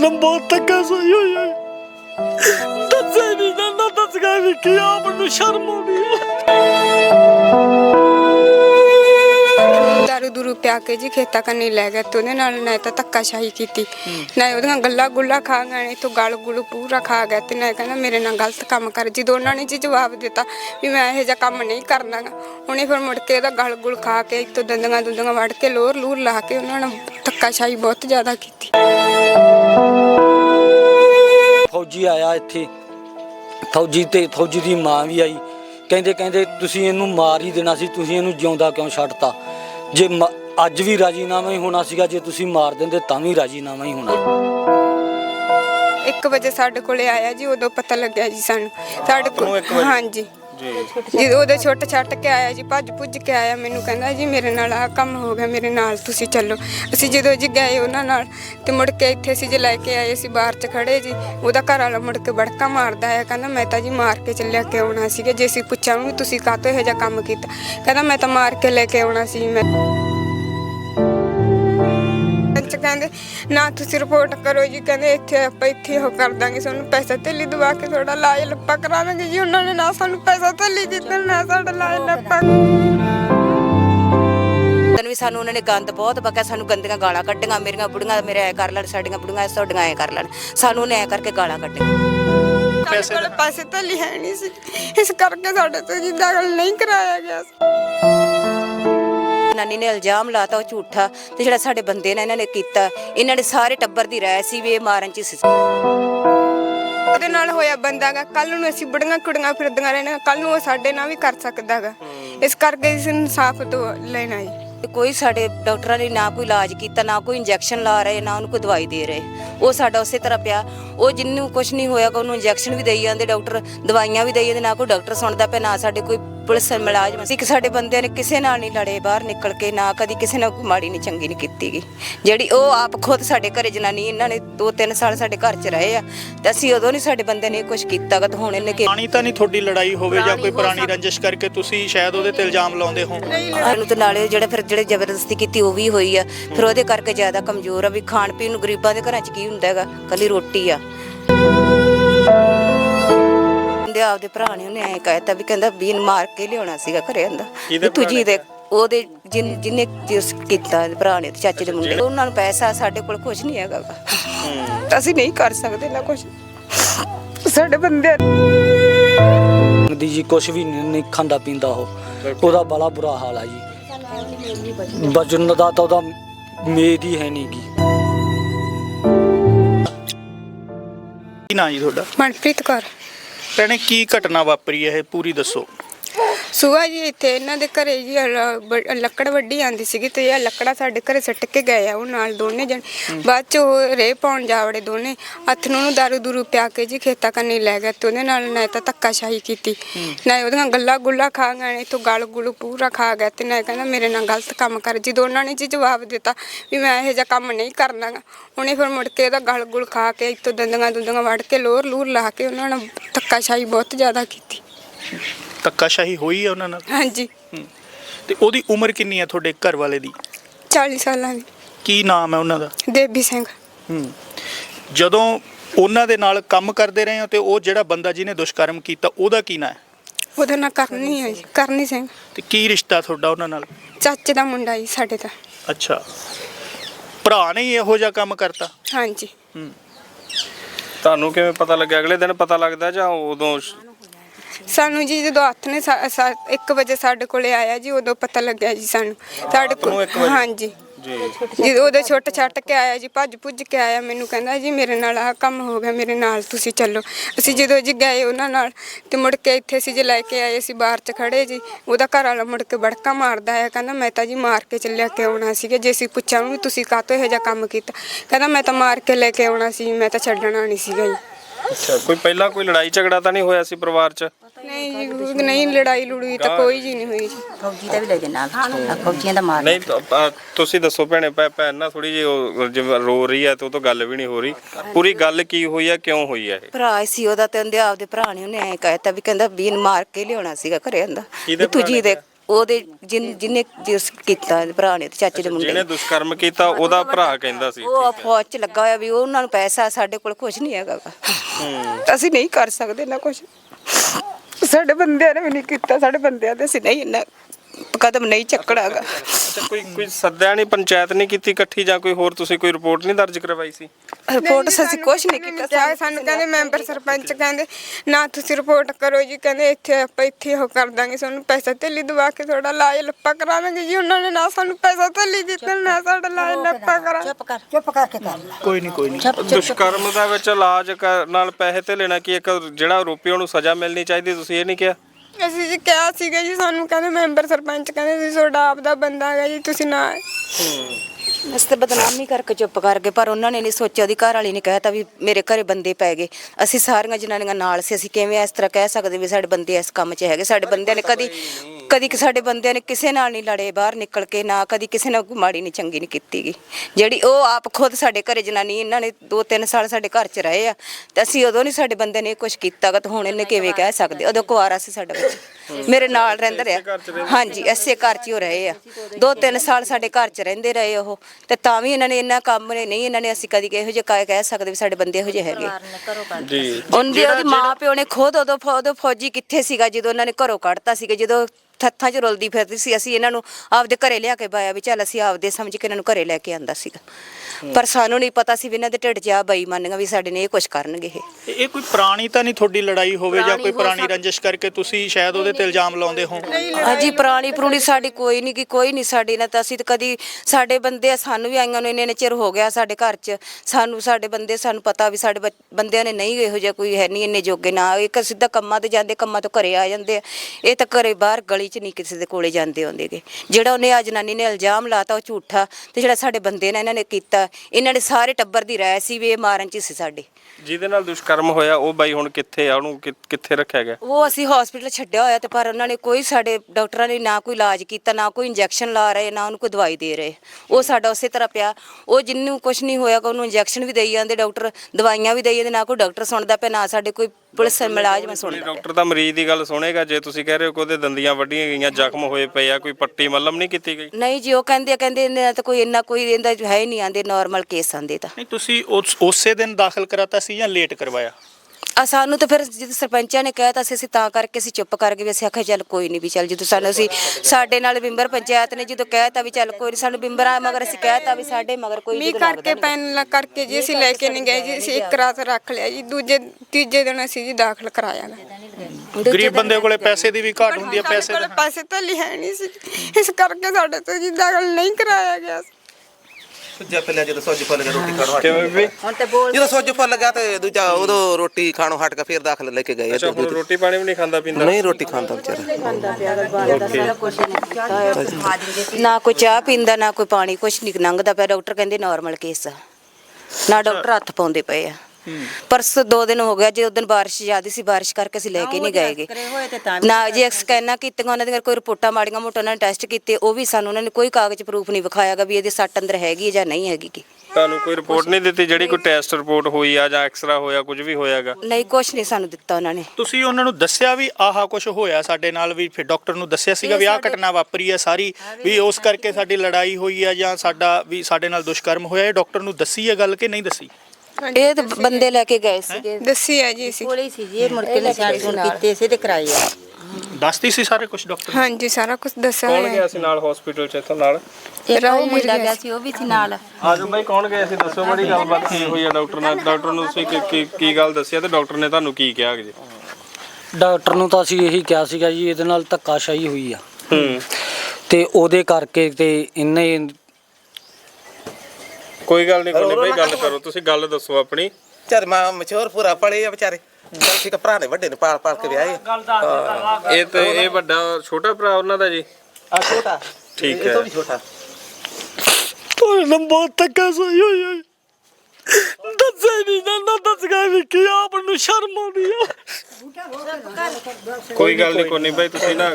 ਨਾਲ ਬਹੁਤ ਧੱਕਾ ਸਹੀ ਹੋਈ ਦੱਸੇ ਨਹੀਂ ਜਾਂਦਾ ਦੱਸਗਾ ਵੀ ਕੀ ਆ, ਮੈਨੂੰ ਸ਼ਰਮ ਆਉਂਦੀ ਹੈ। ਦਾਰੂ ਪਿਆ ਕੇ ਜੀ ਖੇਤਾਂ ਕੰਨੀ ਲੈ ਗਿਆ ਤੇ ਉਹਦੇ ਨਾਲ ਨਾ ਤਾਂ ਧੱਕਾਸ਼ਾਹੀ ਕੀਤੀ। ਨਾ ਉਹਦੀਆਂ ਗੱਲਾਂ ਗੁੱਲਾ ਖਾ ਗਏ ਤੋਂ ਗਲ ਗੁਲ ਪੂਰਾ ਖਾ ਗਿਆ ਤੇ ਨਾ ਕਹਿੰਦਾ ਮੇਰੇ ਨਾਲ ਗਲਤ ਕੰਮ ਕਰ। ਜੀ ਦੋਨਾਂ ਨੇ ਜੀ ਜਵਾਬ ਦਿੱਤਾ ਵੀ ਮੈਂ ਇਹੋ ਜਿਹਾ ਕੰਮ ਨਹੀਂ ਕਰਨਾ ਗਾ। ਉਹਨੇ ਫਿਰ ਮੁੜ ਕੇ ਉਹਦਾ ਗਲ ਗੁਲ ਖਾ ਕੇ ਇੱਕ ਤੋਂ ਦੰਦੀਆਂ ਦੁੰਦੀਆਂ ਵੜ ਕੇ ਲੋਰ ਲੂਰ ਲਾ ਕੇ ਉਹਨਾਂ ਨਾਲ ਧੱਕਾਸ਼ਾਹੀ ਬਹੁਤ ਜ਼ਿਆਦਾ ਕੀਤੀ। ਫੌਜੀ ਆਇਆ ਇੱਥੇ, ਫੌਜੀ ਤੇ ਫੌਜੀ ਦੀ ਮਾਂ ਵੀ ਆਈ। ਕਹਿੰਦੇ ਕਹਿੰਦੇ ਤੁਸੀਂ ਇਹਨੂੰ ਮਾਰ ਹੀ ਦੇਣਾ ਸੀ, ਤੁਸੀਂ ਇਹਨੂੰ ਜਿਉਂਦਾ ਕਿਉਂ ਛੱਡਤਾ? ਜੇ ਅੱਜ ਵੀ ਰਾਜੀਨਾਮਾ ਹੀ ਹੋਣਾ ਸੀਗਾ ਜੇ ਤੁਸੀਂ ਮਾਰ ਦਿੰਦੇ ਤਾਂ ਵੀ ਰਾਜੀਨਾਮਾ ਹੀ ਹੋਣਾ। 1 ਵਜੇ ਸਾਡੇ ਕੋਲੇ ਆਇਆ ਜੀ ਉਦੋਂ ਪਤਾ ਲੱਗਿਆ ਜੀ ਸਾਨੂੰ। ਸਾਡੇ ਕੋਲ ਹਾਂਜੀ। ਜੀ। ਉਹਦੇ ਛੁੱਟ ਛੱਟ ਕੇ ਆਇਆ ਜੀ, ਭੱਜ ਭੁੱਜ ਕੇ ਆਇਆ, ਮੈਨੂੰ ਕਹਿੰਦਾ ਜੀ, ਮੇਰੇ ਨਾਲ ਆ ਕੰਮ ਹੋ ਗਿਆ, ਮੇਰੇ ਨਾਲ ਤੁਸੀਂ ਚੱਲੋ। ਅਸੀਂ ਜਦੋਂ ਜੀ ਗਏ ਉਹਨਾਂ ਨਾਲ ਤੇ ਮੁੜ ਕੇ ਇੱਥੇ ਅਸੀਂ ਜੇ ਲੈ ਕੇ ਆਏ, ਅਸੀਂ ਬਾਹਰ 'ਚ ਖੜੇ ਜੀ, ਉਹਦਾ ਘਰ ਵਾਲਾ ਮੁੜ ਕੇ ਬੜਕਾ ਮਾਰਦਾ ਹੈ ਕਹਿੰਦਾ ਮੈਂ ਤਾਂ ਜੀ ਮਾਰ ਕੇ ਚੱਲਿਆ ਕੇ ਆਉਣਾ ਸੀਗਾ, ਜੇ ਅਸੀਂ ਪੁੱਛਾਂਗੇ ਤੁਸੀਂ ਕਾਹਤੋਂ ਇਹੋ ਜਿਹਾ ਕੰਮ ਕੀਤਾ? ਕਹਿੰਦਾ ਮੈਂ ਤਾਂ ਮਾਰ ਕੇ ਲੈ ਕੇ ਆਉਣਾ ਸੀ, ਮੈਂ ਪੰਚ ਕਹਿੰਦੇ ਨਾ ਤੁਸੀਂ ਰਿਪੋਰਟ ਕਰੋ ਜੀ। ਕਹਿੰਦੇ ਇੱਥੇ ਆਪਾਂ ਇੱਥੇ ਉਹ ਕਰ ਦਾਂਗੇ ਤੁਹਾਨੂੰ ਪੈਸਾ ਥੱਲੀ ਦਵਾ ਕੇ ਤੁਹਾਡਾ ਇਲਾਜ ਲੱਪਾ ਕਰਾਵਾਂਗੇ ਜੀ। ਉਹਨਾਂ ਨੇ ਨਾ ਸਾਨੂੰ ਪੈਸਾ ਥੱਲੀ ਦਿੱਤਾ ਨਾ ਸਾਡਾ ਇਲਾਜ ਲੱਪਾ। ਤਨ ਵੀ ਸਾਨੂੰ ਉਹਨਾਂ ਨੇ ਗੰਦ ਬਹੁਤ ਬਕਿਆ ਸਾਨੂੰ ਗੰਦੀਆਂ ਗਾਲਾਂ ਕੱਢੀਆਂ ਮੇਰੀਆਂ ਬੁੜੀਆਂ ਮੇਰੇ ਐ ਕਰ ਲੈਣ ਸਾਡੀਆਂ ਬੁੜੀਆਂ ਤੁਹਾਡੀਆਂ ਐ ਕਰ ਲੈਣ। ਸਾਨੂੰ ਉਹਨੇ ਐ ਕਰਕੇ ਗਾਲਾਂ ਕੱਢੀਆਂ। ਪੈਸੇ ਕੋਲ ਪੈਸੇ ਥੱਲੀ ਹੈ ਨਹੀਂ ਸੀ। ਇਸ ਕਰਕੇ ਸਾਡੇ ਤੋਂ ਜੀ ਦਾਖਲ ਨਹੀਂ ਕਰਾਇਆ ਗਿਆ ਨਾਨੀ ਨੇ ਇਲਜ਼ਾਮ ਲਾਤਾ ਉਹ ਝੂਠਾ ਤੇ ਜਿਹੜਾ ਸਾਡੇ ਬੰਦੇ ਨੇ ਇਹਨਾਂ ਨੇ ਕੀਤਾ ਇਹਨਾਂ ਨੇ ਸਾਰੇ ਟੱਬਰ ਦੀ ਰਾਇ ਸੀ ਵੀ ਇਹ ਮਾਰਨ ਚ ਹੀ ਸੀ ਉਹਦੇ ਨਾਲ ਹੋਇਆ ਬੰਦਾਗਾ ਕੱਲ ਨੂੰ ਅਸੀਂ ਬੜੀਆਂ ਕੁੜੀਆਂ ਫਿਰਦੀਆਂ ਰਹਿਣਾ ਕੱਲ ਨੂੰ ਉਹ ਸਾਡੇ ਨਾਲ ਵੀ ਕਰ ਸਕਦਾਗਾ ਇਸ ਕਰਕੇ ਇਸ ਇਨਸਾਫ ਤੋਂ ਲੈਣਾ ਤੇ ਕੋਈ ਸਾਡੇ ਡਾਕਟਰਾਂ ਨੇ ਨਾ ਕੋਈ ਇਲਾਜ ਕੀਤਾ ਨਾ ਕੋਈ ਇੰਜੈਕਸ਼ਨ ਲਾ ਰਹੇ ਨਾ ਉਹਨੂੰ ਕੋਈ ਦਵਾਈ ਦੇ ਰਹੇ। ਉਹ ਸਾਡਾ ਉਸੇ ਤਰ੍ਹਾਂ ਪਿਆ ਉਹ ਜਿੰਨੂੰ ਕੁਝ ਨਹੀਂ ਹੋਇਆ ਉਹਨੂੰ ਇੰਜੈਕਸ਼ਨ ਵੀ ਦੇਈ ਜਾਂਦੇ ਡਾਕਟਰ ਦਵਾਈਆਂ ਵੀ ਦੇਈ ਜਾਂਦੇ ਨਾ ਕੋਈ ਡਾਕਟਰ ਸੁਣਦਾ ਪਿਆ ਨਾ ਸਾਡੇ ਕੋਈ ਪੁਲਿਸ ਮੁਲਾਜ਼ਮ ਸੀ ਕਿ ਸਾਡੇ ਬੰਦਿਆਂ ਨੇ ਕਿਸੇ ਨਾਲ ਨਹੀਂ ਲੜੇ ਬਾਹਰ ਨਿਕਲ ਕੇ ਨਾ ਕਦੀ ਕਿਸੇ ਨਾਲ ਕੋਈ ਮਾੜੀ ਨਹੀਂ ਚੰਗੀ ਨਹੀਂ ਕੀਤੀ ਗੀ। ਜਿਹੜੀ ਉਹ ਆਪ ਖੁਦ ਸਾਡੇ ਘਰੇ ਜਨਾਨੀ ਇਹਨਾਂ ਨੇ 2-3 ਸਾਲ ਸਾਡੇ ਘਰ 'ਚ ਰਹੇ ਆ ਤੇ ਅਸੀਂ ਉਦੋਂ ਨਹੀਂ ਸਾਡੇ ਬੰਦੇ ਨੇ ਕੁਝ ਕੀਤਾ ਗਾ ਤੇ ਹੁਣ ਇਹਨੇ ਕਿ ਪੁਰਾਣੀ ਤਾਂ ਨਹੀਂ ਤੁਹਾਡੀ ਲੜਾਈ ਹੋਵੇ ਜਾਂ ਕੋਈ ਪੁਰਾਣੀ ਰੰਜਿਸ਼ ਕਰਕੇ ਤੁਸੀਂ ਸ਼ਾਇਦ ਉਹਦੇ ਤੇ ਇਲਜ਼ਾਮ ਲਾਉਂਦੇ ਹੋ। ਸਾਨੂੰ ਤੇ ਨਾਲੇ ਜਿਹੜੇ ਫਿਰ ਜਿਹੜੇ ਜ਼ਬਰਦਸਤੀ ਕੀਤੀ ਉਹ ਵੀ ਹੋਈ ਆ। ਫਿਰ ਉਹਦੇ ਕਰਕੇ ਜ਼ਿਆਦਾ ਕਮਜ਼ੋਰ ਆ ਵੀ ਖਾਣ ਪੀਣ ਨੂੰ ਗਰੀਬਾਂ ਦੇ ਘਰਾਂ 'ਚ ਕੀ ਹੁੰਦਾ ਹੈਗਾ ਕੱਲੀ ਰੋਟੀ ਆ। ਦੇ ਆਪਦੇ ਭਰਾ ਨੇ ਉਹਨੇ ਐ ਕਹਿਤਾ ਵੀ ਕਹਿੰਦਾ ਬੀਨ ਮਾਰ ਕੇ ਲਿਆਉਣਾ ਸੀਗਾ ਘਰੇ ਆਂਦਾ ਤੂੰ ਜੀ ਦੇ ਉਹਦੇ ਜਿਨ- ਜਿਹਨੇ ਜਿਸ ਕੀਤਾ ਇਹਦੇ ਭਰਾ ਨੇ ਤੇ ਚਾਚੇ ਦੇ ਮੁੰਡੇ ਉਹਨਾਂ ਨੂੰ ਪੈਸਾ ਸਾਡੇ ਕੋਲ ਕੁਝ ਨਹੀਂ ਹੈਗਾ ਗਾ। ਅਸੀਂ ਨਹੀਂ ਕਰ ਸਕਦੇ ਨਾ ਕੁਝ ਸਾਡੇ ਬੰਦੇ ਦੀ ਜੀ ਕੁਛ ਵੀ ਨਹੀਂ ਨਹੀਂ ਖਾਂਦਾ ਪੀਂਦਾ ਉਹ। ਉਹਦਾ ਬੜਾ ਬੁਰਾ ਹਾਲ ਆ ਜੀ। ਵਜਨ ਦਾ ਤਾਂ ਉਹਦਾ ਮੇਦ ਹੀ ਹੈ ਨਹੀਂ ਗੀ। ਕੀ ਨਾਂ ਜੀ ਤੁਹਾਡਾ? ਮਨਪ੍ਰੀਤ ਕੌਰ। ਭੈਣੇ ਕੀ ਘਟਨਾ ਵਾਪਰੀ ਹੈ? ਇਹ ਪੂਰੀ ਦੱਸੋ। ਸੁਆ ਜੀ ਇੱਥੇ ਇਹਨਾਂ ਦੇ ਘਰੇ ਜੀ ਲ- ਬ- ਲੱਕੜ ਵੱਡੀ ਆਂਦੀ ਸੀਗੀ ਤੇ ਇਹ ਲੱਕੜਾ ਸਾਡੇ ਘਰੇ ਸੱਟ ਕੇ ਗਏ ਆ ਉਹ ਨਾਲ ਦੋਨੇ ਜਣ। ਬਾਅਦ ਚ ਉਹ ਰੇ ਪਾਉਣ ਜਾਵੜੇ ਦੋਨੇ। ਹੱਥ ਨੂੰ ਉਹਨੂੰ ਦਾਰੂ ਦੂਰੂ ਪਿਆ ਕੇ ਜੀ ਖੇਤਾਂ ਕੰਨੀ ਲੈ ਗਿਆ ਤੇ ਉਹਦੇ ਨਾਲ ਨਾ ਤਾਂ ਧੱਕਾਸ਼ਾਹੀ ਕੀਤੀ। ਨਾ ਉਹਦੀਆਂ ਗੱਲਾਂ ਗੁੱਲਾ ਖਾ ਗਏ ਨੇ ਤੋਂ ਗਲ ਗੁਲ ਪੂਰਾ ਖਾ ਗਿਆ ਤੇ ਨਾ ਕਹਿੰਦਾ ਮੇਰੇ ਨਾਲ ਗਲਤ ਕੰਮ ਕਰ। ਜੀ ਦੋਨਾਂ ਨੇ ਜੀ ਜਵਾਬ ਦਿੱਤਾ ਵੀ ਮੈਂ ਇਹੋ ਜਿਹਾ ਕੰਮ ਨਹੀਂ ਕਰਨਾ ਗਾ। ਉਹਨੇ ਫਿਰ ਮੁੜ ਕੇ ਉਹਦਾ ਗਲ ਗੁਲ ਖਾ ਕੇ ਤੋਂ ਦੰਦੀਆਂ ਦੁੰਦੀਆਂ ਵੜ ਕੇ ਲੋਰ ਲੂਰ ਲਾ ਕੇ ਉਹਨਾਂ ਨਾਲ ਧੱਕਾਸ਼ਾਹੀ ਬਹੁਤ ਜ਼ਿਆਦਾ ਕੀਤੀ। ਧੱਕਾਸ਼ਾਹੀ ਹੋਈ ਹੈ ਉਹਨਾਂ ਨਾਲ? ਹਾਂਜੀ। ਹੂੰ। ਤੇ ਉਹਦੀ ਉਮਰ ਕਿੰਨੀ ਹੈ ਤੁਹਾਡੇ ਘਰ ਵਾਲੇ ਦੀ? 40 ਸਾਲਾਂ ਦੀ। ਕੀ ਨਾਮ ਹੈ ਉਹਨਾਂ ਦਾ? ਦੇਵੀ ਸਿੰਘ। ਹੂੰ। ਜਦੋਂ ਉਹਨਾਂ ਦੇ ਨਾਲ ਕੰਮ ਕਰਦੇ ਰਹੇ ਹੋ ਤੇ ਉਹ ਜਿਹੜਾ ਬੰਦਾ ਜਿਹਨੇ ਦੁਸ਼ਕਰਮ ਕੀਤਾ ਉਹਦਾ ਕੀ ਨਾਂ ਹੈ? ਉਹਦਾ ਨਾਂ ਕਰਨੀ ਹੈ ਜੀ ਕਰਨੀ ਸਿੰਘ। ਤੇ ਕੀ ਰਿਸ਼ਤਾ ਤੁਹਾਡਾ ਉਹਨਾਂ ਨਾਲ? ਚਾਚੇ ਦਾ ਮੁੰਡਾ ਜੀ ਸਾਡੇ ਦਾ। ਅੱਛਾ। ਭਰਾ ਨੇ ਹੀ ਇਹੋ ਜਿਹਾ ਕੰਮ ਕਰਤਾ? ਹਾਂਜੀ। ਤੁਹਾਨੂੰ ਕਿਵੇਂ ਪਤਾ ਲੱਗਿਆ? ਅਗਲੇ ਦਿਨ ਪਤਾ ਲੱਗਦਾ ਜਾਂ ਉਦੋਂ ਸ਼- ਸਾਨੂੰ ਜੀ ਜਦੋਂ ਹੱਥ ਨੇ 1 ਵਜੇ ਸਾਡੇ ਕੋਲੇ ਆਇਆ ਜੀ ਉਦੋਂ ਪਤਾ ਲੱਗਿਆ ਜੀ ਸਾਨੂੰ। ਸਾਡੇ ਕੋਲ ਹਾਂਜੀ। ਜੀ। ਉਹਦੇ ਛੁੱਟ ਛੱਟ ਕੇ ਆਇਆ ਜੀ ਭੱਜ ਭੁੱਜ ਕੇ ਆਇਆ। ਮੈਨੂੰ ਕਹਿੰਦਾ ਜੀ ਮੇਰੇ ਨਾਲ ਆਹ ਕੰਮ ਹੋ ਗਿਆ ਮੇਰੇ ਨਾਲ ਤੁਸੀਂ ਚੱਲੋ। ਅਸੀਂ ਜਦੋਂ ਜੀ ਗਏ ਉਹਨਾਂ ਨਾਲ ਤੇ ਮੁੜ ਕੇ ਇੱਥੇ ਅਸੀਂ ਜੇ ਲੈ ਕੇ ਆਏ ਅਸੀਂ ਬਾਹਰ 'ਚ ਖੜੇ ਜੀ ਉਹਦਾ ਘਰ ਵਾਲਾ ਮੁੜ ਕੇ ਬੜਕਾ ਮਾਰਦਾ ਹੈ ਕਹਿੰਦਾ ਮੈਂ ਤਾਂ ਜੀ ਮਾਰ ਕੇ ਚੱਲਿਆ ਕੇ ਆਉਣਾ ਸੀਗਾ ਜੇ ਅਸੀਂ ਪੁੱਛਾਂਗੇ ਤੁਸੀਂ ਕਾਹਤੋਂ ਇਹੋ ਜਿਹਾ ਕੰਮ ਕੀਤਾ? ਕਹਿੰਦਾ ਮੈਂ ਤਾਂ ਮਾਰ ਕੇ ਲੈ ਕੇ ਆਉਣਾ ਸੀ ਮੈਂ ਤਾਂ ਛੱਡਣਾ ਨਹੀਂ ਸੀਗਾ ਜੀ। ਅੱਛਾ ਕੋਈ ਪਹਿਲਾਂ ਕੋਈ ਲੜਾਈ ਝਗੜਾ ਤਾਂ ਨਹੀਂ ਹੋਇਆ ਸੀ ਪਰਿਵਾਰ 'ਚ? ਨਹੀਂ ਜੀ ਨਹੀਂ ਲੜਾਈ ਲੜੂਈ ਤਾਂ ਕੋਈ ਜੀ ਨਹੀਂ ਹੋਈ ਜੀ। ਫੌਜੀ ਦਾ ਵੀ ਲੈ ਜਨਾ ਫੌਜੀਆਂ ਦਾ ਮਾਰ ਨਹੀਂ ਤਾਂ, ਅ, ਤੁਸੀਂ ਦੱਸੋ ਭੈਣੇ ਭੈ- ਭੈਣ ਨਾ ਥੋੜੀ ਜਿਹੀ ਜਿਵੇਂ ਰੋ ਰਹੀ ਹੈ ਤੇ ਉਹ ਤੋਂ ਗੱਲ ਵੀ ਨਹੀਂ ਹੋ ਰਹੀ। ਪੂਰੀ ਗੱਲ ਕੀ ਹੋਈ ਹੈ ਕਿਉਂ ਹੋਈ ਹੈ ਇਹ? ਭਰਾ ਸੀ ਉਹਦਾ ਤੇ ਉਹਦੇ ਆਪਦੇ ਭਰਾ ਨੇ ਉਹਨੇ ਐ ਕਹਿਤਾ ਵੀ ਕਹਿੰਦਾ ਬੀਨ ਮਾਰ ਕੇ ਲਿਆਉਣਾ ਸੀਗਾ ਘਰੇ ਆਂਦਾ ਕਿਹਦੇ ਤੂੰ ਭਰਾ ਜੀ ਨੇ ਦੇ ਉਹਦੇ ਜਿਨ- ਜਿਹਨੇ ਜਿਸ ਕੀਤਾ ਇਹਦੇ ਭਰਾ ਨੇ ਤੇ ਚਾਚੇ ਦੇ ਮੁੰਡੇ ਜਿਹਨੇ ਨੇ। ਦੁਸ਼ਕਰਮ ਕੀਤਾ ਉਹਦਾ ਭਰਾ ਕਹਿੰਦਾ ਸੀ। ਉਹ ਫੌਜ ਚ ਲੱਗਾ ਹੋਇਆ ਵੀ ਉਹਨਾਂ ਨੂੰ ਪੈਸਾ ਸਾਡੇ ਕੋਲ ਕੁਝ ਨਹੀਂ ਹੈਗਾ ਗਾ। ਅਸੀਂ ਨਹੀਂ ਕਰ ਸਕਦੇ ਨਾ ਕੁਝ ਸਾਡੇ ਬੰਦਿਆਂ ਨੇ ਵੀ ਨਹੀਂ ਕੀਤਾ ਸਾਡੇ ਬੰਦਿਆਂ ਦੇ ਅਸੀਂ ਨਹੀਂ ਇੰਨਾ ਕਦਮ ਨਹੀਂ ਚੱਕਣਾਗਾ ਅੱਛਾ ਕੋਈ ਕੋਈ ਸੱਦਿਆ ਨਹੀਂ ਪੰਚਾਇਤ ਨਹੀਂ ਕੀਤੀ ਇਕੱਠੀ ਜਾਂ ਕੋਈ ਹੋਰ ਤੁਸੀਂ ਕੋਈ ਰਿਪੋਰਟ ਨਹੀਂ ਦਰਜ ਕਰਵਾਈ ਸੀ? ਰਿਪੋਰਟ ਅਸੀਂ ਕੁਝ ਨਹੀਂ ਕੀਤਾ ਕਿਹਾ ਸਾਨੂੰ ਕਹਿੰਦੇ ਮੈਂਬਰ ਸਰਪੰਚ ਕਹਿੰਦੇ ਨਾ ਤੁਸੀਂ ਰਿਪੋਰਟ ਕਰੋ ਜੀ। ਕਹਿੰਦੇ ਇੱਥੇ ਆਪਾਂ ਇੱਥੇ ਉਹ ਕਰ ਦਾਂਗੇ ਤੁਹਾਨੂੰ ਪੈਸਾ ਥੇਲੀ ਦਵਾ ਕੇ ਤੁਹਾਡਾ ਇਲਾਜ ਲੱਪਾ ਕਰਾਵਾਂਗੇ ਜੀ। ਉਹਨਾਂ ਨੇ ਨਾ ਸਾਨੂੰ ਪੈਸਾ ਥੇਲੀ ਦਿੱਤਾ ਨਾ ਸਾਡਾ ਇਲਾਜ ਲੱਪਾ ਕਰਾ ਚੁੱਪ ਕਰ ਚੁੱਪ ਕਰਕੇ ਕਰ ਲੈ। ਕੋਈ ਨਹੀਂ ਕੋਈ ਨਹੀਂ। ਦੁਸ਼ਕਰਮ ਦਾ ਵਿੱਚ ਇਲਾਜ ਨਾਲ ਪੈਸੇ ਤੇ ਲੈਣਾ ਕੀ ਇੱਕ ਜਿਹੜਾ ਆਰੋਪੀ ਉਹਨੂੰ ਸਜ਼ਾ ਮਿਲਣੀ ਚਾਹੀਦੀ ਤੁਸੀਂ ਇਹ ਨਹੀਂ ਕਿਹਾ? ਅਸੀਂ ਜੀ ਕਿਹਾ ਸੀਗਾ ਜੀ, ਸਾਨੂੰ ਕਹਿੰਦੇ ਮੈਂਬਰ ਸਰਪੰਚ ਕਹਿੰਦੇ, ਤੁਸੀਂ ਤੁਹਾਡਾ ਆਪ ਦਾ ਬੰਦਾ ਹੈਗਾ ਜੀ, ਤੁਸੀਂ ਨਾ ਅਸੀਂ ਤਾਂ ਬਦਨਾਮੀ ਕਰਕੇ ਚੁੱਪ ਕਰ ਗਏ ਪਰ ਉਹਨਾਂ ਨੇ ਨਹੀਂ ਸੋਚਿਆ ਉਹਦੀ ਘਰ ਵਾਲੀ ਨੇ ਕਹਿਤਾ ਵੀ ਮੇਰੇ ਘਰੇ ਬੰਦੇ ਪੈ ਗਏ। ਅਸੀਂ ਸਾਰੀਆਂ ਜਨਾਨੀਆਂ ਨਾਲ ਸੀ ਅਸੀਂ ਕਿਵੇਂ ਇਸ ਤਰ੍ਹਾਂ ਕਹਿ ਸਕਦੇ ਵੀ ਸਾਡੇ ਬੰਦੇ ਇਸ ਕੰਮ 'ਚ ਹੈਗੇ? ਸਾਡੇ ਬੰਦਿਆਂ ਨੇ ਕਦੀ ਕਦੀ ਸਾਡੇ ਬੰਦਿਆਂ ਨੇ ਕਿਸੇ ਨਾਲ ਨਹੀਂ ਲੜੇ ਬਾਹਰ ਨਿਕਲ ਕੇ ਨਾ ਕਦੀ ਕਿਸੇ ਨਾਲ ਕੋਈ ਮਾੜੀ ਨਹੀਂ ਚੰਗੀ ਨਹੀਂ ਕੀਤੀਗੀ ਜਿਹੜੀ ਉਹ ਆਪ ਖੁਦ ਸਾਡੇ ਘਰੇ ਜਨਾਨੀ ਇਹਨਾਂ ਨੇ 2-3 ਸਾਲ ਸਾਡੇ ਘਰ 'ਚ ਰਹੇ ਆ ਤੇ ਅਸੀਂ ਉਦੋਂ ਨਹੀਂ ਸਾਡੇ ਬੰਦੇ ਨੇ ਕੁਝ ਕੀਤਾਗਾ ਤਾਂ ਹੁਣ ਇਹਨੇ ਕਿਵੇਂ ਕਹਿ ਸਕਦੇ? ਉਦੋਂ ਕੁਆਰਾ ਸੀ ਸਾਡਾ ਬੱਚਾ। ਮੇਰੇ ਨਾਲ ਰਹਿੰਦਾ ਰਿਹਾ। ਹਾਂਜੀ ਐਸੇ ਘਰ 'ਚ ਹੀ ਉਹ ਰਹੇ ਆ। ਦੋ ਤਿੰਨ ਸਾਲ ਸਾਡੇ ਘਰ 'ਚ ਰਹਿੰਦੇ ਰਹੇ ਉਹ। ਤੇ ਤਾਂ ਵੀ ਇਹਨਾਂ ਨੇ ਇੰਨਾ ਕੰਮ ਨੇ ਨਹੀਂ ਇਹਨਾਂ ਨੇ ਅਸੀਂ ਕਦੀ ਇਹੋ ਜਿਹੇ ਕਹਿ ਕਹਿ ਸਕਦੇ ਵੀ ਸਾਡੇ ਬੰਦੇ ਇਹੋ ਜਿਹੇ ਹੈਗੇ। ਜੀ। ਉਹਦੇ ਉਹਦੀ ਮਾਂ ਪਿਓ ਨੇ ਖੁਦ ਉਦੋਂ ਫੌ- ਉਦੋਂ ਫੌਜੀ ਕਿੱਥੇ ਸੀਗਾ ਜਦੋਂ ਉਹਨਾਂ ਨੇ ਘਰੋਂ ਕੱਢਤਾ ਸੀਗਾ ਜਦੋਂ ਥੱਥਾਂ 'ਚ ਰੁਲਦੀ ਫਿਰਦੀ ਸੀ। ਅਸੀਂ ਇਹਨਾਂ ਨੂੰ ਆਪਦੇ ਘਰੇ ਲਿਆ ਕੇ ਬਾਇਆ ਵੀ ਚੱਲ ਅਸੀਂ ਆਪਦੇ ਸਮਝ ਕੇ ਇਹਨਾਂ ਨੂੰ ਘਰੇ ਲੈ ਕੇ ਆਂਦਾ ਸੀਗਾ। ਪਰ ਸਾਨੂੰ ਨਹੀਂ ਪਤਾ ਸੀ ਵੀ ਇਹਨਾਂ ਦੇ ਢਿੱਡ 'ਚ ਆ ਬੇਈਮਾਨੀਆਂ ਵੀ ਸਾਡੇ ਨੇ ਇਹ ਕੁਝ ਕਰਨਗੇ ਇਹ। ਇਹ ਕੋਈ ਪੁਰਾਣੀ ਤਾਂ ਨਹੀਂ ਤੁਹਾਡੀ ਲੜਾਈ ਹੋਵੇ ਜਾਂ ਕੋਈ ਪੁਰਾਣੀ ਰੰਜਿਸ਼ ਕਰਕੇ ਤੁਸੀਂ ਸ਼ਾਇਦ ਉਹਦੇ ਤੇ ਇਲਜ਼ਾਮ ਲਾਉਂਦੇ ਹੋ? ਹਾਂਜੀ ਪੁਰਾਣੀ ਪੁਰਾਣੀ ਸਾਡੀ ਕੋਈ ਨਹੀਂ ਕਿ ਕੋਈ ਨਹੀਂ ਸਾਡੀ ਨਾ ਤਾਂ ਅਸੀਂ ਤਾਂ ਕਦੀ ਸਾਡੇ ਬੰਦੇ ਆ, ਸਾਨੂੰ ਵੀ ਆਈਆਂ ਨੂੰ ਇੰਨੇ ਇੰਨੇ ਚਿਰ ਹੋ ਗਿਆ ਸਾਡੇ ਘਰ 'ਚ। ਸਾਨੂੰ ਸਾਡੇ ਬੰਦੇ ਸਾਨੂੰ ਪਤਾ ਵੀ ਸਾਡੇ ਬੱਚ- ਬੰਦਿਆਂ ਨੇ ਨਹੀਂ ਇਹੋ ਜਿਹਾ ਕੋਈ ਹੈ ਨਹੀਂ ਇੰਨੇ ਜੋਗੇ ਨਾ। ਇੱਕ ਸਿੱਧਾ ਕੰਮਾਂ ਤੇ ਜਾਂਦੇ ਕੰਮਾਂ ਤੋਂ ਘਰੇ ਆ ਜਾਂਦੇ ਆ। ਇਹ ਤਾਂ ਘਰੇ ਬਾਹਰ ਗਲੀ 'ਚ ਨਹੀਂ ਕਿਸੇ ਦੇ ਕੋਲੇ ਜਾਂਦੇ ਹੁੰਦੇਗੇ ਜਿਹੜਾ ਉਹਨੇ ਆ ਜਨਾਨੀ ਨੇ ਇਲਜ਼ਾਮ ਲਾਤਾ ਉਹ ਝੂਠਾ ਤੇ ਜਿਹੜਾ ਸਾਡੇ ਬੰਦੇ ਨੇ ਇਹਨਾਂ ਨੇ ਕੀਤਾ ਇਹਨਾਂ ਨੇ ਸਾਰੇ ਟੱਬਰ ਦੀ ਰਾਇ ਸੀ ਵੀ ਇਹ ਮਾਰਨ 'ਚ ਸੀ ਸਾਡੇ। ਜਿਹਦੇ ਨਾਲ ਦੁਸ਼ਕਰਮ ਹੋਇਆ ਉਹ ਬਾਈ ਹੁਣ ਕਿੱਥੇ ਆ? ਉਹਨੂੰ ਕਿ- ਕਿੱਥੇ ਰੱਖਿਆ ਗਿਆ? ਉਹ ਅਸੀਂ ਹਸਪੀਟਲ ਛੱਡਿਆ ਹੋਇਆ ਤੇ ਪਰ ਉਹਨਾਂ ਨੇ ਕੋਈ ਸਾਡੇ ਡਾਕਟਰਾਂ ਨੇ ਨਾ ਕੋਈ ਇਲਾਜ ਕੀਤਾ ਨਾ ਕੋਈ ਇੰਜੈਕਸ਼ਨ ਲਾ ਰਹੇ ਨਾ ਉਹਨੂੰ ਕੋਈ ਦਵਾਈ ਦੇ ਰਹੇ। ਉਹ ਸਾਡਾ ਉਸੇ ਤਰ੍ਹਾਂ ਪਿਆ। ਉਹ ਜਿੰਨੂੰ ਕੁਝ ਨਹੀਂ ਹੋਇਆ ਉਹਨੂੰ ਇੰਜੈਕਸ਼ਨ ਵੀ ਦੇਈ ਜਾਂਦੇ ਡਾਕਟਰ ਦਵਾਈਆਂ ਵੀ ਦੇਈ ਜਾਂਦੇ ਨਾ ਕੋਈ ਡਾਕਟਰ ਸੁਣਦਾ ਪਿਆ ਨਾ ਸਾਡੇ ਕੋਈ ਪੁਲਿਸ ਮੁਲਾਜ਼ਮ ਸੁਣਦਾ। ਡਾਕਟਰ ਤਾਂ ਮਰੀਜ਼ ਦੀ ਗੱਲ ਸੁਣੇਗਾ ਜੇ ਤੁਸੀਂ ਕਹਿ ਰਹੇ ਹੋ ਕਿ ਉਹਦੇ ਦੰਦੀਆਂ ਵੱਡੀਆਂ ਗਈਆਂ ਜ਼ਖਮ ਹੋਏ ਪਏ ਆ ਕੋਈ ਪੱਟੀ ਮੱਲਮ ਨਹੀਂ ਕੀਤੀ ਗਈ? ਨਹੀਂ ਜੀ ਉਹ ਕਹਿੰਦੇ ਆ ਕਹਿੰਦੇ ਇਹਨਾਂ ਦਾ ਤਾਂ ਕੋਈ ਇੰਨਾ ਕੋਈ ਇਹਦਾ ਹੈ ਹੀ ਨਹੀਂ ਆਂਦੇ ਨਾਰਮਲ ਕੇਸ ਆਂਦੇ ਤਾਂ। ਨਹੀਂ ਤੁਸੀਂ ਉਸ ਉਸੇ ਦਿਨ ਦਾਖਲ ਕਰਾਤਾ ਸੀ ਜਾਂ ਲੇਟ ਕਰਵਾਇਆ? ਆ ਸਾਨੂੰ ਤਾਂ ਫਿਰ ਜਦੋਂ ਸਰਪੰਚਾਂ ਨੇ ਕਹਿਤਾ ਸੀ ਅਸੀਂ ਤਾਂ ਕਰਕੇ ਅਸੀਂ ਚੁੱਪ ਕਰਕੇ ਵੀ ਅਸੀਂ ਆਖਿਆ ਚੱਲ ਕੋਈ ਨਹੀਂ ਵੀ ਚੱਲ ਜਦੋਂ ਸਾਨੂੰ ਅਸੀਂ ਸਾਡੇ ਨਾਲ ਬਿੰਬਰ ਪੰਚਾਇਤ ਨੇ ਜਦੋਂ ਕਹਿਤਾ ਵੀ ਚੱਲ ਕੋਈ ਨੀ ਸਾਨੂੰ ਬਿੰਬਰਾਂ ਮਗਰ ਅਸੀਂ ਕਹਿਤਾ ਵੀ ਸਾਡੇ ਮਗਰ ਕੋਈ ਮੀਂਹ ਨਹੀਂ ਕਰਕੇ ਪੈਨ ਲਾ ਕਰਕੇ ਜੀ ਅਸੀਂ ਲੈ ਕੇ ਨਹੀਂ ਗਏ ਜੀ ਅਸੀਂ ਇੱਕ ਰਾਤ ਰੱਖ ਲਿਆ ਜੀ ਦੂਜੇ ਤੀਜੇ ਦਿਨ ਅਸੀਂ ਜੀ ਦਾਖਲ ਕਰਾਇਆ ਗਾ। ਗਰੀਬ ਬੰਦੇ ਕੋਲੇ ਪੈਸੇ ਦੀ ਵੀ ਘਾਟ ਹੁੰਦੀ ਹੈ ਪੈਸੇ ਕੋਲ ਪੈਸੇ ਤਾਂ ਲਿਆ ਨਹੀਂ ਸੀ। ਇਸ ਕਰਕੇ ਸਾਡੇ ਤੋਂ ਜੀ ਦਾਖਲ ਨਹੀਂ ਕਰਾਇਆ ਗਿਆ। ਸੁੱਜਾ ਪਹਿਲਾਂ ਜਦੋਂ ਸੋਜ ਫੁੱਲ ਗਿਆ ਰੋਟੀ ਖਾਣੋਂ ਹਟ ਕਿਵੇਂ ਵੀ ਗਏ। ਜਦੋਂ ਸੋਜ ਫੁੱਲ ਗਿਆ ਤੇ ਦੂਜਾ ਉਦੋਂ ਰੋਟੀ ਖਾਣੋਂ ਹਟ ਕੇ ਫਿਰ ਦਾਖਲ ਲੈ ਕੇ ਗਏ ਅੱਛਾ ਹੁਣ ਰੋਟੀ ਪਾਣੀ ਵੀ ਨਹੀਂ ਖਾਂਦਾ ਪੀਂਦਾ? ਨਹੀਂ ਰੋਟੀ ਖਾਂਦਾ ਵਿਚਾਰਾ। ਨਾ ਕੋਈ ਚਾਹ ਪੀਂਦਾ ਨਾ ਕੋਈ ਪਾਣੀ ਕੁਛ ਨਹੀਂ ਲੰਘਦਾ ਪਿਆ। ਡਾਕਟਰ ਕਹਿੰਦੇ ਨਾਰਮਲ ਕੇਸ ਆ। ਨਾ ਡਾਕਟਰ ਹੱਥ ਪਾਉਂਦੇ ਪਏ ਆ। ਪਰਸੋਂ ਦੋ ਦਿਨ ਹੋ ਗਿਆ ਜੇ ਉਸ ਦਿਨ ਬਾਰਿਸ਼ ਜ਼ਿਆਦੀ ਸੀ ਬਾਰਿਸ਼ ਕਰਕੇ ਅਸੀਂ ਲੈ ਕੇ ਨਹੀਂ ਗਏਗੇ ਨਾ ਜੀ ਸਕੈਨਾਂ ਕੀਤੀਆਂ ਉਹਨਾਂ ਦੀਆਂ ਕੋਈ ਰਿਪੋਰਟਾਂ ਮਾੜੀਆਂ ਮੋਟਾ ਉਹਨਾਂ ਨੇ ਟੈਸਟ ਕੀਤੇ ਉਹ ਵੀ ਸਾਨੂੰ ਉਹਨਾਂ ਨੇ ਕੋਈ ਕਾਗਜ਼ ਪ੍ਰੂਫ ਨਹੀਂ ਵਿਖਾਇਆਗਾ ਵੀ ਇਹਦੇ ਸੱਟ ਅੰਦਰ ਹੈਗੀ ਹੈ ਜਾਂ ਨਹੀਂ ਹੈਗੀ ਗੀ। ਤੁਹਾਨੂੰ ਕੋਈ ਰਿਪੋਰਟ ਨਹੀਂ ਦਿੱਤੀ ਜਿਹੜੀ ਕੋਈ ਟੈਸਟ ਰਿਪੋਰਟ ਹੋਈ ਆ ਜਾਂ ਐਕਸਰਾ ਹੋਇਆ ਕੁਝ ਵੀ ਹੋਇਆਗਾ? ਨਹੀਂ ਕੁਛ ਨਹੀਂ ਸਾਨੂੰ ਦਿੱਤਾ ਉਹਨਾਂ ਨੇ। ਤੁਸੀਂ ਉਹਨਾਂ ਨੂੰ ਦੱਸਿਆ ਵੀ ਆਹ ਕੁਝ ਹੋਇਆ ਸਾਡੇ ਨਾਲ ਵੀ ਫਿਰ ਡਾਕਟਰ ਨੂੰ ਦੱਸਿਆ ਸੀਗਾ ਵੀ ਆਹ ਘਟਨਾ ਵਾਪਰੀ ਹੈ ਸਾਰੀ ਵੀ ਉਸ ਕਰਕੇ ਸਾਡੀ ਲੜਾਈ ਹੋਈ ਹੈ ਜਾਂ ਸਾਡਾ ਵੀ ਸਾਡੇ ਨਾਲ ਦੁਸ਼ਕਰਮ ਹੋਇਆ ਇਹ ਡਾਕਟਰ ਨੂੰ ਦੱਸੀ ਹੈ ਗੱਲ ਕਿ ਨਹੀਂ ਦੱਸੀ? ਇਹ ਤਾਂ ਬੰਦੇ ਲੈ ਕੇ ਗਏ ਸੀਗੇ। ਦੱਸੀ ਹੈ ਜੀ ਅਸੀਂ। ਕੋਲੇ ਸੀ ਜੀ ਇਹ ਮੁੜ ਕੇ ਨਿਸ਼ਾਨ ਸੁਣ ਕੀਤੇ ਸੀ ਤੇ ਕਰਾਈ ਆ। ਦੱਸਦੀ ਸੀ ਸਾਰੇ ਕੁਝ ਡਾਕਟਰ ਹਾਂਜੀ ਸਾਰਾ ਕੁਝ ਦੱਸਿਆ ਕੌਣ ਹੋਇਆ। ਗਿਆ ਸੀ ਨਾਲ ਹਸਪੀਟਲ ਚ ਇੱਥੋਂ ਨਾਲ? ਉਹ ਮੁੰਡਾ ਵੀਰ ਗਿਆ ਸੀ ਉਹ ਵੀ ਸੀ ਨਾਲ। ਆਜੋ ਬਾਈ ਕੌਣ ਗਿਆ ਸੀ? ਦੱਸੋ ਬੜੀ ਗੱਲਬਾਤ ਕੀ ਹੋਈ ਆ ਡਾਕਟਰ ਨਾਲ? ਡਾਕਟਰ ਨੂੰ ਤੁਸੀਂ ਕੀ- ਕੀ ਕੀ ਗੱਲ ਦੱਸਿਆ ਤੇ ਡਾਕਟਰ ਨੇ ਤੁਹਾਨੂੰ ਕੀ ਕਿਹਾ ਜੀ ਡਾਕਟਰ ਨੂੰ ਤਾਂ ਅਸੀਂ ਇਹੀ ਕਿਹਾ ਸੀਗਾ ਜੀ ਇਹਦੇ ਨਾਲ ਧੱਕਾਸ਼ਾਹੀ ਹੋਈ ਆ। ਹੂੰ। ਤੇ ਉਹਦੇ ਕਰਕੇ ਤੇ ਇਹਨੇ ਕੋਈ ਗੱਲ ਨਹੀਂ ਕੋਈ ਬਾਈ ਗੱਲ ਕਰੋ ਤੁਸੀਂ ਗੱਲ ਦੱਸੋ ਆਪਣੀ। ਚਾਰੇ ਮਾਂ ਮਚੋਰ ਪੂਰਾ ਪੜੇ ਆ ਵਿਚਾਰੇ। ਆ ਭਰਾ ਨੇ ਵੱਡੇ ਨੇ ਪਾਲ ਪਾਲ ਕੇ ਵਿਆਹੇ। ਇਹ ਤੇ ਇਹ ਵੱਡਾ ਛੋਟਾ ਭਰਾ ਉਹਨਾਂ ਦਾ ਜੀ। ਆ ਛੋਟਾ। ਠੀਕ ਇਹ ਹੈ। ਤੋਂ ਵੀ ਛੋਟਾ। ਤੁਹਾਡੇ ਨਾਲ ਬਹੁਤ ਧੱਕਾਸ਼ਾਹੀ ਹੋਈ। ਦੱਸੇ ਨਹੀਂ ਜਾਂਦਾ ਦੱਸਗਾ ਵੀ ਕੀ ਆਪ ਨੂੰ ਸ਼ਰਮ ਆਉਂਦੀ ਆ। ਕੋਈ ਗੱਲ ਨਹੀਂ ਕੋਈ ਨਹੀਂ ਬਾਈ ਤੁਸੀਂ ਨਾ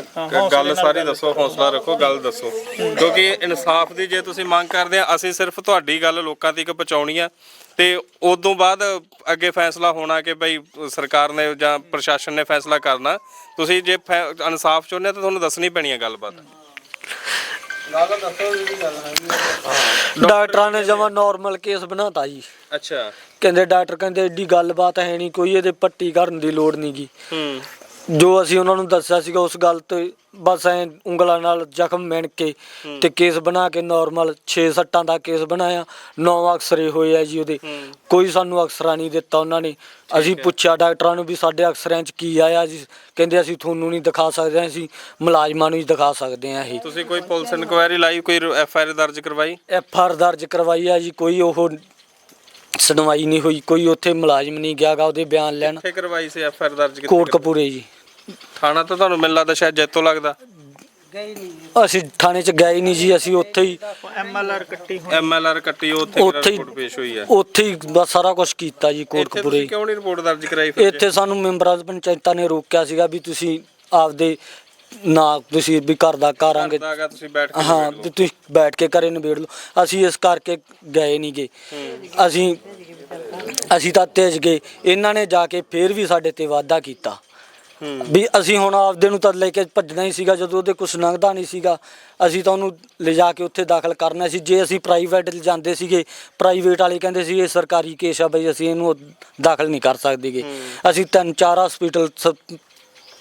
ਗੱਲ ਸਾਰੀ ਦੱਸੋ ਹੌਸਲਾ ਰੱਖੋ ਗੱਲ ਦੱਸੋ। ਕਿਉਂਕਿ ਇਨਸਾਫ ਦੀ ਜੇ ਤੁਸੀਂ ਮੰਗ ਕਰਦੇ ਆ ਅਸੀਂ ਸਿਰਫ ਤੁਹਾਡੀ ਗੱਲ ਲੋਕਾਂ ਤੱਕ ਪਹੁੰਚਾਉਣੀ ਆ। ਤੇ ਉਦੋਂ ਬਾਅਦ ਅੱਗੇ ਫੈਸਲਾ ਹੋਣਾ ਕਿ ਭਈ ਸਰਕਾਰ ਨੇ ਜਾਂ ਪ੍ਰਸ਼ਾਸਨ ਨੇ ਫੈਸਲਾ ਕਰਨਾ। ਤੁਸੀਂ ਜੇ ਇਨਸਾਫ ਚਾਹੁੰਦੇ ਤਾਂ ਤੁਹਾਨੂੰ ਦੱਸਣੀ ਪੈਣੀ ਹੈ ਗੱਲਬਾਤ। ਗੱਲ ਦੱਸੋ ਜਿਹੜੀ ਗੱਲ ਹੈ ਡਾਕਟਰਾਂ ਨੇ ਜਮਾ ਨਾਰਮਲ ਕੇਸ ਬਣਾਤਾ ਜੀ। ਅੱਛਾ। ਕਹਿੰਦੇ ਡਾਕਟਰ ਕਹਿੰਦੇ ਏਡੀ ਗੱਲਬਾਤ ਹੈ ਨਹੀਂ ਕੋਈ ਇਹਦੇ ਪੱਟੀ ਕਰਨ ਦੀ ਲੋੜ ਨਹੀਂਗੀ ਹੂੰ। ਜੋ ਅਸੀਂ ਉਹਨਾਂ ਨੂੰ ਦੱਸਿਆ ਸੀਗਾ ਉਸ ਗੱਲ ਤੇ ਬਸ ਐ ਉਂਗਲਾਂ ਨਾਲ ਜ਼ਖਮ ਮਿਣ ਕੇ ਤੇ ਕੇਸ ਬਣਾ ਕੇ ਨਾਰਮਲ 6 ਸੱਟਾਂ ਦਾ ਕੇਸ ਬਣਾਇਆ। 9 ਅਕਸਰੇ ਹੋਏ ਆ ਜੀ ਉਹਦੇ। ਕੋਈ ਸਾਨੂੰ ਅਕਸਰਾ ਨਹੀਂ ਦਿੱਤਾ ਉਹਨਾਂ ਨੇ। ਅਸੀਂ ਪੁੱਛਿਆ ਡਾਕਟਰਾਂ ਨੂੰ ਵੀ ਸਾਡੇ ਅਕਸਰਾਂ 'ਚ ਕੀ ਆਇਆ ਜੀ। ਕਹਿੰਦੇ ਅਸੀਂ ਤੁਹਾਨੂੰ ਨਹੀਂ ਦਿਖਾ ਸਕਦੇ ਅਸੀਂ ਮੁਲਾਜ਼ਮਾਂ ਨੂੰ ਹੀ ਦਿਖਾ ਸਕਦੇ ਆ ਇਹ। ਤੁਸੀਂ ਕੋਈ ਪੁਲਿਸ ਇਨਕੁਆਇਰੀ ਲਾਈ ਕੋਈ ਐਫ ਆਰ ਦਰਜ ਕਰਵਾਈ? ਐਫ ਆਰ ਦਰਜ ਕਰਵਾਈ ਆ ਜੀ। ਕੋਈ ਉਹ ਸੁਣਵਾਈ ਨਹੀਂ ਹੋਈ। ਕੋਈ ਉੱਥੇ ਮੁਲਾਜ਼ਮ ਨਹੀਂ ਗਿਆਗਾ ਉਹਦੇ ਬਿਆਨ ਲੈਣ। ਕਿੱਥੇ ਕਰਵਾਈ ਸੀ ਐਫ ਆਰ ਦਰਜ ਕੋਟਕਪੂਰੇ ਜੀ। ਥਾਣਾ ਤਾਂ ਤੁਹਾਨੂੰ ਮੈਨੂੰ ਲੱਗਦਾ ਸ਼ਾਇਦ ਜੈਤੋ ਲੱਗਦਾ। ਅਸੀਂ ਥਾਣੇ 'ਚ ਗਏ ਨਹੀਂ ਜੀ ਅਸੀਂ ਉੱਥੇ ਹੀ ਐਮਐਲਆਰ ਕੱਟੀ ਹੋਈ ਐਮ ਐਲ ਆਰ ਕੱਟੀ ਉੱਥੇ ਹੀ ਰਿਪੋਰਟ ਪੇਸ਼ ਹੋਈ ਹੈ। ਉੱਥੇ ਹੀ ਬਸ ਸਾਰਾ ਕੁਝ ਕੀਤਾ ਜੀ ਇੱਥੇ ਕੋਟਕਪੂਰੇ ਤੁਸੀਂ ਕਿਉਂ ਨਹੀਂ ਰਿਪੋਰਟ ਦਰਜ ਕਰਾਈ ਫਿਰ ਇੱਥੇ ਸਾਨੂੰ ਮੈਂਬਰਾਂ ਪੰਚਾਇਤਾਂ ਨੇ ਰੋਕਿਆ ਸੀਗਾ ਵੀ ਤੁਸੀਂ ਆਪਦੇ ਨਾ ਤੁਸੀਂ ਵੀ ਘਰ ਦਾ ਕਰਾਂਗੇ ਦਾਗਾ ਤੁਸੀਂ ਬੈਠ ਕੇ ਹਾਂ ਵੀ ਤੁਸੀਂ ਬੈਠ ਕੇ ਘਰੇ ਨਿਬੇੜ ਲਓ। ਅਸੀਂ ਇਸ ਕਰਕੇ ਗਏ ਨਹੀਂ ਗਏ ਅਸੀਂ ਅਸੀਂ ਤਾਂ ਤੇਜ ਗਏ। ਇਹਨਾਂ ਨੇ ਜਾ ਕੇ ਫੇਰ ਵੀ ਸਾਡੇ ਤੇ ਵਾਅਦਾ ਕੀਤਾ। ਵੀ ਅਸੀਂ ਹੁਣ ਆਪਦੇ ਨੂੰ ਤਾਂ ਲੈ ਕੇ ਭੱਜਣਾ ਹੀ ਸੀਗਾ ਜਦੋਂ ਉਹਦੇ ਕੁਛ ਲੰਘਦਾ ਨਹੀਂ ਸੀਗਾ ਅਸੀਂ ਤਾਂ ਉਹਨੂੰ ਲਿਜਾ ਕੇ ਉੱਥੇ ਦਾਖਲ ਕਰਨਾ ਸੀ। ਜੇ ਅਸੀਂ ਪ੍ਰਾਈਵੇਟ ਜਾਂਦੇ ਸੀਗੇ ਪ੍ਰਾਈਵੇਟ ਵਾਲੇ ਕਹਿੰਦੇ ਸੀ ਇਹ ਸਰਕਾਰੀ ਕੇਸ ਆ ਬਈ ਅਸੀਂ ਇਹਨੂੰ ਦਾਖਲ ਨਹੀਂ ਕਰ ਸਕਦੇਗੇ। ਅਸੀਂ ਤਿੰਨ ਚਾਰ ਹਸਪੀਟਲ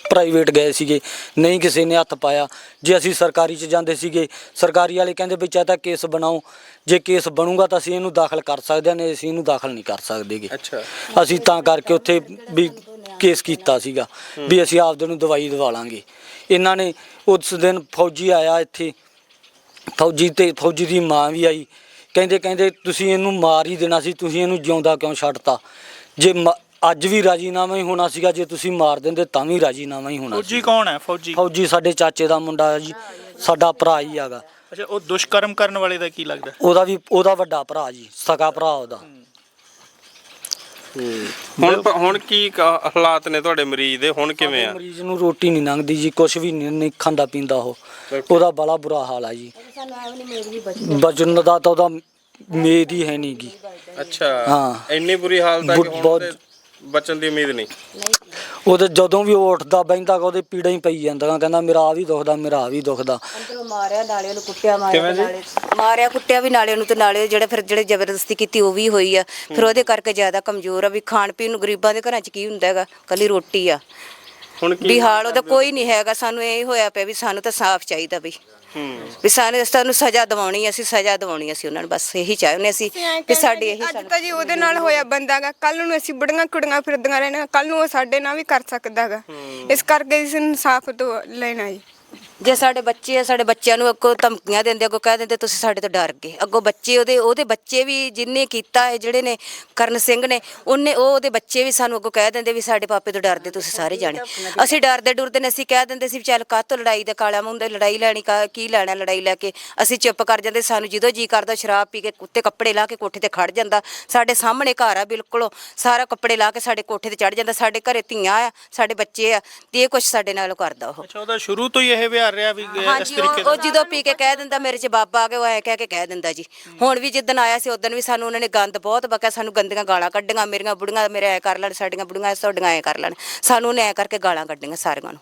ਪ੍ਰਾਈਵੇਟ ਗਏ ਸੀਗੇ ਨਹੀਂ ਕਿਸੇ ਨੇ ਹੱਥ ਪਾਇਆ। ਜੇ ਅਸੀਂ ਸਰਕਾਰੀ 'ਚ ਜਾਂਦੇ ਸੀਗੇ ਸਰਕਾਰੀ ਵਾਲੇ ਕਹਿੰਦੇ ਵੀ ਚਾਹੇ ਤਾਂ ਕੇਸ ਬਣਾਓ। ਜੇ ਕੇਸ ਬਣੂਗਾ ਤਾਂ ਅਸੀਂ ਇਹਨੂੰ ਦਾਖਲ ਕਰ ਸਕਦੇ ਹਾਂ ਨਹੀਂ ਅਸੀਂ ਇਹਨੂੰ ਦਾਖਲ ਨਹੀਂ ਕਰ ਸਕਦੇਗੇ। ਅੱਛਾ। ਅਸੀਂ ਤਾਂ ਕਰਕੇ ਉੱਥੇ ਵੀ ਕੇਸ ਕੀਤਾ ਸੀਗਾ ਵੀ ਅਸੀਂ ਆਪਦੇ ਨੂੰ ਦਵਾਈ ਦਵਾ ਲਾਂਗੇ। ਇਹਨਾਂ ਨੇ ਉਸ ਦਿਨ ਫੌਜੀ ਆਇਆ ਇੱਥੇ। ਫੌਜੀ ਤੇ ਫੌਜੀ ਦੀ ਮਾਂ ਵੀ ਆਈ। ਕਹਿੰਦੇ ਕਹਿੰਦੇ ਤੁਸੀਂ ਇਹਨੂੰ ਮਾਰ ਹੀ ਦੇਣਾ ਸੀ ਤੁਸੀਂ ਇਹਨੂੰ ਜਿਉਂਦਾ ਕਿਉਂ ਛੱਡਤਾ? ਜੇ ਅੱਜ ਵੀ ਰਾਜੀਨਾਮਾ ਹੀ ਹੋਣਾ ਸੀਗਾ ਜੇ ਤੁਸੀਂ ਮਾਰ ਦਿੰਦੇ ਤਾਂ ਵੀ ਰਾਜੀਨਾਮਾ ਹੀ ਹੋਣਾ ਫੌਜੀ ਕੌਣ ਹੈ ਫੌਜੀ? ਫੌਜੀ ਸਾਡੇ ਚਾਚੇ ਦਾ ਮੁੰਡਾ ਹੈ ਜੀ ਸਾਡਾ ਭਰਾ ਹੀ ਹੈਗਾ। ਅੱਛਾ ਉਹ ਦੁਸ਼ਕਰਮ ਕਰਨ ਵਾਲੇ ਦਾ ਕੀ ਲੱਗਦਾ? ਉਹਦਾ ਵੀ ਉਹਦਾ ਵੱਡਾ ਭਰਾ ਜੀ ਸਕਾ ਭਰਾ ਉਹਦਾ। ਹੁਣ ਹੁਣ ਕੀ ਹਾਲਾਤ ਨੇ ਤੁਹਾਡੇ ਮਰੀਜ਼ ਦੇ? ਹੁਣ ਕਿਵੇਂ ਆ? ਮਰੀਜ਼ ਨੂੰ ਰੋਟੀ ਨਹੀਂ ਲੰਘਦੀ ਜੀ ਕੁਝ ਵੀ ਨਹੀਂ ਖਾਂਦਾ ਪੀਂਦਾ ਉਹ। ਉਹਦਾ ਬੜਾ ਬੁਰਾ ਹਾਲ ਆ ਜੀ। ਬਚਨ ਦਾ ਤਾਂ ਉਹਦਾ ਮੇਦ ਹੀ ਹੈ ਨਹੀਂ ਗੀ। ਅੱਛਾ। ਹਾਂ। ਇੰਨੀ ਬੁਰੀ ਹਾਲਤ ਹੈ ਕਿ ਬਹੁਤ- ਹੁਣ ਬਹੁਤ- ਬਚਣ ਦੀ ਉਮੀਦ ਨਹੀਂ। ਉਹਦੇ ਜਦੋਂ ਵੀ ਉਹ ਉੱਠਦਾ ਬੈਂਦਾ ਉਹਦੇ ਪੀੜਾ ਹੀ ਪਈ ਜਾਂਦਾ ਕਹਿੰਦਾ ਮੇਰਾ ਆ ਵੀ ਦੁਖਦਾ ਮੇਰਾ ਆ ਵੀ ਦੁਖਦਾ। ਅੰਦਰੋਂ ਮਾਰਿਆ ਨਾਲੇ ਉਹਨੂੰ ਕੁੱਟਿਆ ਮਾਰਿਆ ਤੇ ਨਾਲੇ ਮਾਰਿਆ ਕੁੱਟਿਆ ਵੀ ਨਾਲੇ ਉਹਨੂੰ ਤੇ ਨਾਲੇ ਜਿਹੜੇ ਫਿਰ ਜਿਹੜੇ ਜ਼ਬਰਦਸਤੀ ਕੀਤੀ ਉਹ ਵੀ ਹੋਈ ਆ। ਫਿਰ ਉਹਦੇ ਕਰਕੇ ਜ਼ਿਆਦਾ ਕਮਜ਼ੋਰ ਆ ਵੀ ਖਾਣ ਪੀਣ ਨੂੰ ਗਰੀਬਾਂ ਦੇ ਘਰਾਂ 'ਚ ਕੀ ਹੁੰਦਾ ਹੈਗਾ? ਕੱਲੀ ਰੋਟੀ ਆ। ਹੁਣ ਕੀ ਵੀ ਹਾਲ ਉਹਦਾ ਕੋਈ ਨਹੀਂ ਹੈਗਾ ਸਾਨੂੰ ਇਹ ਹੋਇਆ ਪਿਆ ਵੀ ਸਾਨੂੰ ਤਾਂ ਸਾਫ਼ ਚਾਹੀਦਾ ਵੀ। ਵੀ ਸਾਨੂੰ ਸਾਨੂੰ ਸਜ਼ਾ ਦਿਵਾਉਣੀ ਅਸੀਂ ਸਜ਼ਾ ਦਿਵਾਉਣੀ ਅਸੀਂ ਉਹਨਾਂ ਨੂੰ ਬਸ ਇਹੀ ਚਾਹੁੰਦੇ ਅਸੀਂ ਵੀ ਸਾਡੀ ਇਹੀ ਅੱਜ ਤਾਂ ਜੀ ਉਹਦੇ ਨਾਲ ਹੋਇਆ ਬੰਦਾਗਾ ਕੱਲ ਨੂੰ ਅਸੀਂ ਬੜੀਆਂ ਕੁੜੀਆਂ ਫਿਰਦੀਆਂ ਰਹਿਣਾ ਕੱਲ ਨੂੰ ਉਹ ਸਾਡੇ ਨਾਲ ਵੀ ਕਰ ਸਕਦਾਗਾ। ਇਸ ਕਰਕੇ ਇਸ ਇਨਸਾਫ ਤੋਂ ਲੈਣਾ ਜੀ। ਜੇ ਸਾਡੇ ਬੱਚੇ ਆ ਸਾਡੇ ਬੱਚਿਆਂ ਨੂੰ ਅੱਗੋਂ ਧਮਕੀਆਂ ਦਿੰਦੇ ਅੱਗੋਂ ਕਹਿ ਦਿੰਦੇ ਤੁਸੀਂ ਸਾਡੇ ਤੋਂ ਡਰ ਗਏ। ਅੱਗੋਂ ਬੱਚੇ ਉਹਦੇ ਉਹਦੇ ਬੱਚੇ ਵੀ ਜਿੰਨੇ ਕੀਤਾ ਹੈ ਜਿਹੜੇ ਨੇ ਕਰਨ ਸਿੰਘ ਨੇ ਉਹਨੇ ਉਹ ਉਹਦੇ ਬੱਚੇ ਵੀ ਸਾਨੂੰ ਅੱਗੋਂ ਕਹਿ ਦਿੰਦੇ ਵੀ ਸਾਡੇ ਪਾਪੇ ਤੋਂ ਡਰਦੇ ਤੁਸੀਂ ਸਾਰੇ ਜਾਣੇ। ਅਸੀਂ ਡਰਦੇ ਡੁਰਦੇ ਨੇ ਅਸੀਂ ਕਹਿ ਦਿੰਦੇ ਸੀ ਵੀ ਚੱਲ ਕਾਹਤੋਂ ਲੜਾਈ ਦਾ ਕਾਲਾ ਦਾ ਲੜਾਈ ਲੈਣੀ ਕਾ ਕੀ ਲੈਣਾ ਲੜਾਈ ਲੈ ਕੇ। ਅਸੀਂ ਚੁੱਪ ਕਰ ਜਾਂਦੇ ਸਾਨੂੰ ਜਦੋਂ ਜੀ ਕਰਦਾ ਸ਼ਰਾਬ ਪੀ ਕੇ ਕੁੱਤੇ ਕੱਪੜੇ ਲਾ ਕੇ ਕੋਠੇ ਤੇ ਖੜ ਜਾਂਦਾ। ਸਾਡੇ ਸਾਹਮਣੇ ਘਰ ਆ ਬਿਲਕੁਲ ਉਹ, ਸਾਰਾ ਕੱਪੜੇ ਲਾ ਕੇ ਸਾਡੇ ਕੋਠੇ ਤੇ ਚੜ ਜਾਂਦਾ। ਸਾਡੇ ਘਰੇ ਧੀਆਂ ਆ ਸਾਡੇ ਬੱਚੇ ਆ ਤੇ ਇਹ ਕੁਝ ਸਾਡੇ ਨਾਲ ਕਰਦਾ ਉਹ। ਅੱਛਾ ਉਹਦਾ ਸ਼ੁਰੂ ਤੋਂ ਹੀ ਇਹ ਵਿਹਾਰ ਰਿਹਾ ਵੀ ਇਹ ਇਸ ਹਾਂਜੀ ਤਰੀਕੇ ਉਹ ਉਹ ਜਦੋਂ ਪੀ ਕੇ ਕਹਿ ਦਿੰਦਾ ਮੇਰੇ ਚ ਬਾਬਾ ਆ ਗਿਆ ਉਹ ਐ ਕਹਿ ਕੇ ਕਹਿ ਦਿੰਦਾ ਜੀ। ਹੁਣ ਵੀ ਜਿੱਦਣ ਆਇਆ ਸੀ ਉਦੋਂ ਵੀ ਸਾਨੂੰ ਉਹਨਾਂ ਨੇ ਗੰਦ ਬਹੁਤ ਬਕਿਆ ਸਾਨੂੰ ਗੰਦੀਆਂ ਗਾਲਾਂ ਕੱਢੀਆਂ ਮੇਰੀਆਂ ਬੁੜੀਆਂ ਮੇਰੇ ਐ ਕਰ ਲੈਣ ਸਾਡੀਆਂ ਬੁੜੀਆਂ ਤੁਹਾਡੀਆਂ ਐ ਕਰ ਲੈਣ। ਸਾਨੂੰ ਉਹਨੇ ਐ ਕਰਕੇ ਗਾਲਾਂ ਕੱਢੀਆਂ ਸਾਰਿਆਂ ਨੂੰ।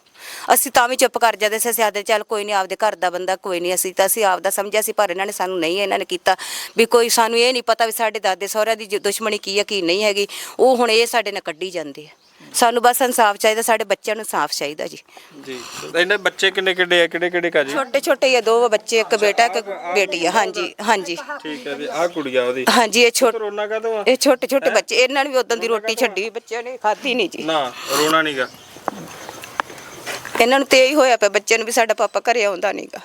ਅਸੀਂ ਤਾਂ ਵੀ ਚੁੱਪ ਕਰ ਜਾਂਦੇ ਸੀ ਅਸੀਂ ਆਦੇ ਚੱਲ ਕੋਈ ਨਹੀਂ ਆਪਦੇ ਘਰ ਦਾ ਬੰਦਾ ਕੋਈ ਨਹੀਂ ਅਸੀਂ ਤਾਂ ਅਸੀਂ ਆਪਦਾ ਸਮਝਿਆ ਸੀ ਪਰ ਇਹਨਾਂ ਨੇ ਸਾਨੂੰ ਨਹੀਂ ਇਹਨਾਂ ਨੇ ਕੀਤਾ। ਵੀ ਕੋਈ ਸਾਨੂੰ ਇਹ ਨਹੀਂ ਪਤਾ ਵੀ ਸਾਡੇ ਦਾਦੇ ਸਹੁਰਿਆਂ ਦੀ ਜ- ਦੁਸ਼ਮਣੀ ਕੀ ਹੈ ਕੀ ਨਹੀਂ ਹੈਗੀ। ਉਹ ਹੁਣ ਇਹ ਸਾਡੇ ਨਾਲ ਕੱਢੀ ਜਾਂਦੇ ਆ। ਸਾਨੂੰ ਬਸ ਇਨਸਾਫ ਚਾਹੀਦਾ ਸਾਡੇ ਬੱਚਿਆਂ ਨੂੰ ਇਨਸਾਫ ਚਾਹੀਦਾ ਜੀ। ਜੀ ਇਹਨਾਂ ਬੱਚੇ ਕਿੰਨੇ ਕਿੱਡੇ ਆ ਕਿਹੜੇ ਕਿਹੜੇ ਕਾ ਜੀ? ਛੋਟੇ ਛੋਟੇ ਹੀ ਆ ਦੋ ਬੱਚੇ ਇੱਕ ਬੇਟਾ ਇੱਕ ਬੇਟੀ ਆ ਹਾਂਜੀ ਹਾਂਜੀ। ਠੀਕ ਹੈ ਜੀ ਆਹ ਕੁੜੀ ਆ ਉਹਦੀ। ਹਾਂਜੀ ਇਹ ਛੋਟੇ ਰੋਣਾ ਕਾਹਤੋਂ ਆ? ਇਹ ਛੋਟੇ ਛੋਟੇ ਬੱਚੇ ਇਹਨਾਂ ਨੇ ਵੀ ਉਦੋਂ ਦੀ ਰੋਟੀ ਛੱਡੀ ਬੱਚਿਆਂ ਨੇ ਖਾਧੀ ਨਹੀਂ ਜੀ। ਨਾ ਰੋਣਾ ਨਹੀਂਗਾ ਇਹਨਾਂ ਨੂੰ ਤੇ ਇਹੀ ਹੋਇਆ ਪਿਆ ਬੱਚਿਆਂ ਨੂੰ ਵੀ ਸਾਡਾ ਪਾਪਾ ਘਰੇ ਆਉਂਦਾ ਨਹੀਂਗਾ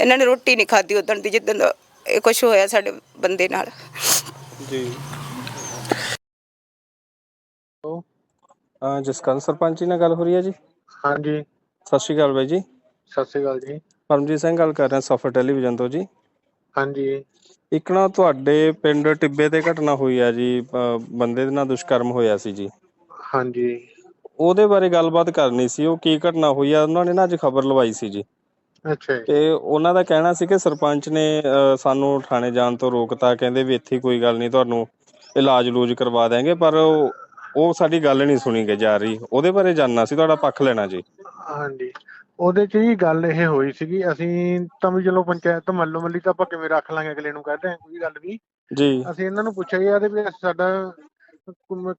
ਇਹਨਾਂ ਨੇ ਰੋਟੀ ਨਹੀਂ ਖਾਧੀ ਉਦੋਂ ਦੀ ਜਿੱਦਣ ਦਾ ਇਹ ਕੁਝ ਹੋਇਆ ਸਾਡੇ ਬੰਦੇ ਨਾਲ। ਜੀ। ਹਾਂ ਜਸਕਰਨ ਸਰਪੰਚ ਜੀ ਨਾਲ ਗੱਲ ਹੋ ਰਹੀ ਹੈ ਜੀ? ਹਾਂਜੀ। ਸਤਿ ਸ਼੍ਰੀ ਅਕਾਲ ਬਾਈ ਜੀ। ਸਤਿ ਸ਼੍ਰੀ ਅਕਾਲ ਜੀ। ਪਰਮਜੀਤ ਸਿੰਘ ਗੱਲ ਕਰ ਰਿਹਾ ਸਫਰ ਟੈਲੀਵਿਜ਼ਨ ਤੋਂ ਜੀ। ਹਾਂਜੀ। ਇੱਕ ਨਾ ਤੁਹਾਡੇ ਪਿੰਡ ਟਿੱਬੇ ਤੇ ਘਟਨਾ ਹੋਈ ਆ ਜੀ ਬੰਦੇ ਦੇ ਨਾਲ ਦੁਸ਼ਕਰਮ ਹੋਇਆ ਸੀ ਜੀ। ਹਾਂਜੀ। ਉਹਦੇ ਬਾਰੇ ਗੱਲਬਾਤ ਕਰਨੀ ਸੀ ਉਹ ਕੀ ਘਟਨਾ ਹੋਈ ਆ ਉਹਨਾਂ ਨੇ ਨਾ ਅੱਜ ਖਬਰ ਲਵਾਈ ਸੀ ਜੀ। ਅੱਛਾ ਜੀ। ਤੇ ਉਹਨਾਂ ਦਾ ਕਹਿਣਾ ਸੀ ਕਿ ਸਰਪੰਚ ਨੇ ਸਾਨੂੰ ਥਾਣੇ ਜਾਣ ਤੋਂ ਰੋਕਤਾ ਕਹਿੰਦੇ ਵੀ ਇੱਥੇ ਕੋਈ ਗੱਲ ਨਹੀਂ ਤੁਹਾਨੂੰ ਇਲਾਜ ਲੂਜ ਕਰਵਾ ਦਿਆਂਗੇ ਪਰ ਉਹ ਉਹ ਸਾਡੀ ਗੱਲ ਨਹੀਂ ਸੁਣੀ ਗਈ ਜਾ ਰਹੀ। ਉਹਦੇ ਬਾਰੇ ਜਾਨਣਾ ਸੀ ਤੁਹਾਡਾ ਪੱਖ ਲੈਣਾ ਜੀ। ਹਾਂਜੀ। ਉਹਦੇ ਚ ਹੀ ਗੱਲ ਇਹ ਹੋਈ ਸੀਗੀ ਅਸੀਂ ਤਾਂ ਵੀ ਚਲੋ ਪੰਚਾਇਤ ਮੱਲੋ ਮੱਲੀ ਤਾਂ ਆਪਾਂ ਕਿਵੇਂ ਰੱਖ ਲਾਂਗੇ ਅਗਲੇ ਨੂੰ ਕਹਦੇ ਆ ਕੋਈ ਗੱਲ ਨਹੀਂ। ਜੀ। ਅਸੀਂ ਇਹਨਾਂ ਨੂੰ ਪੁੱਛਿਆ ਯਾਰ ਵੀ ਸਾਡਾ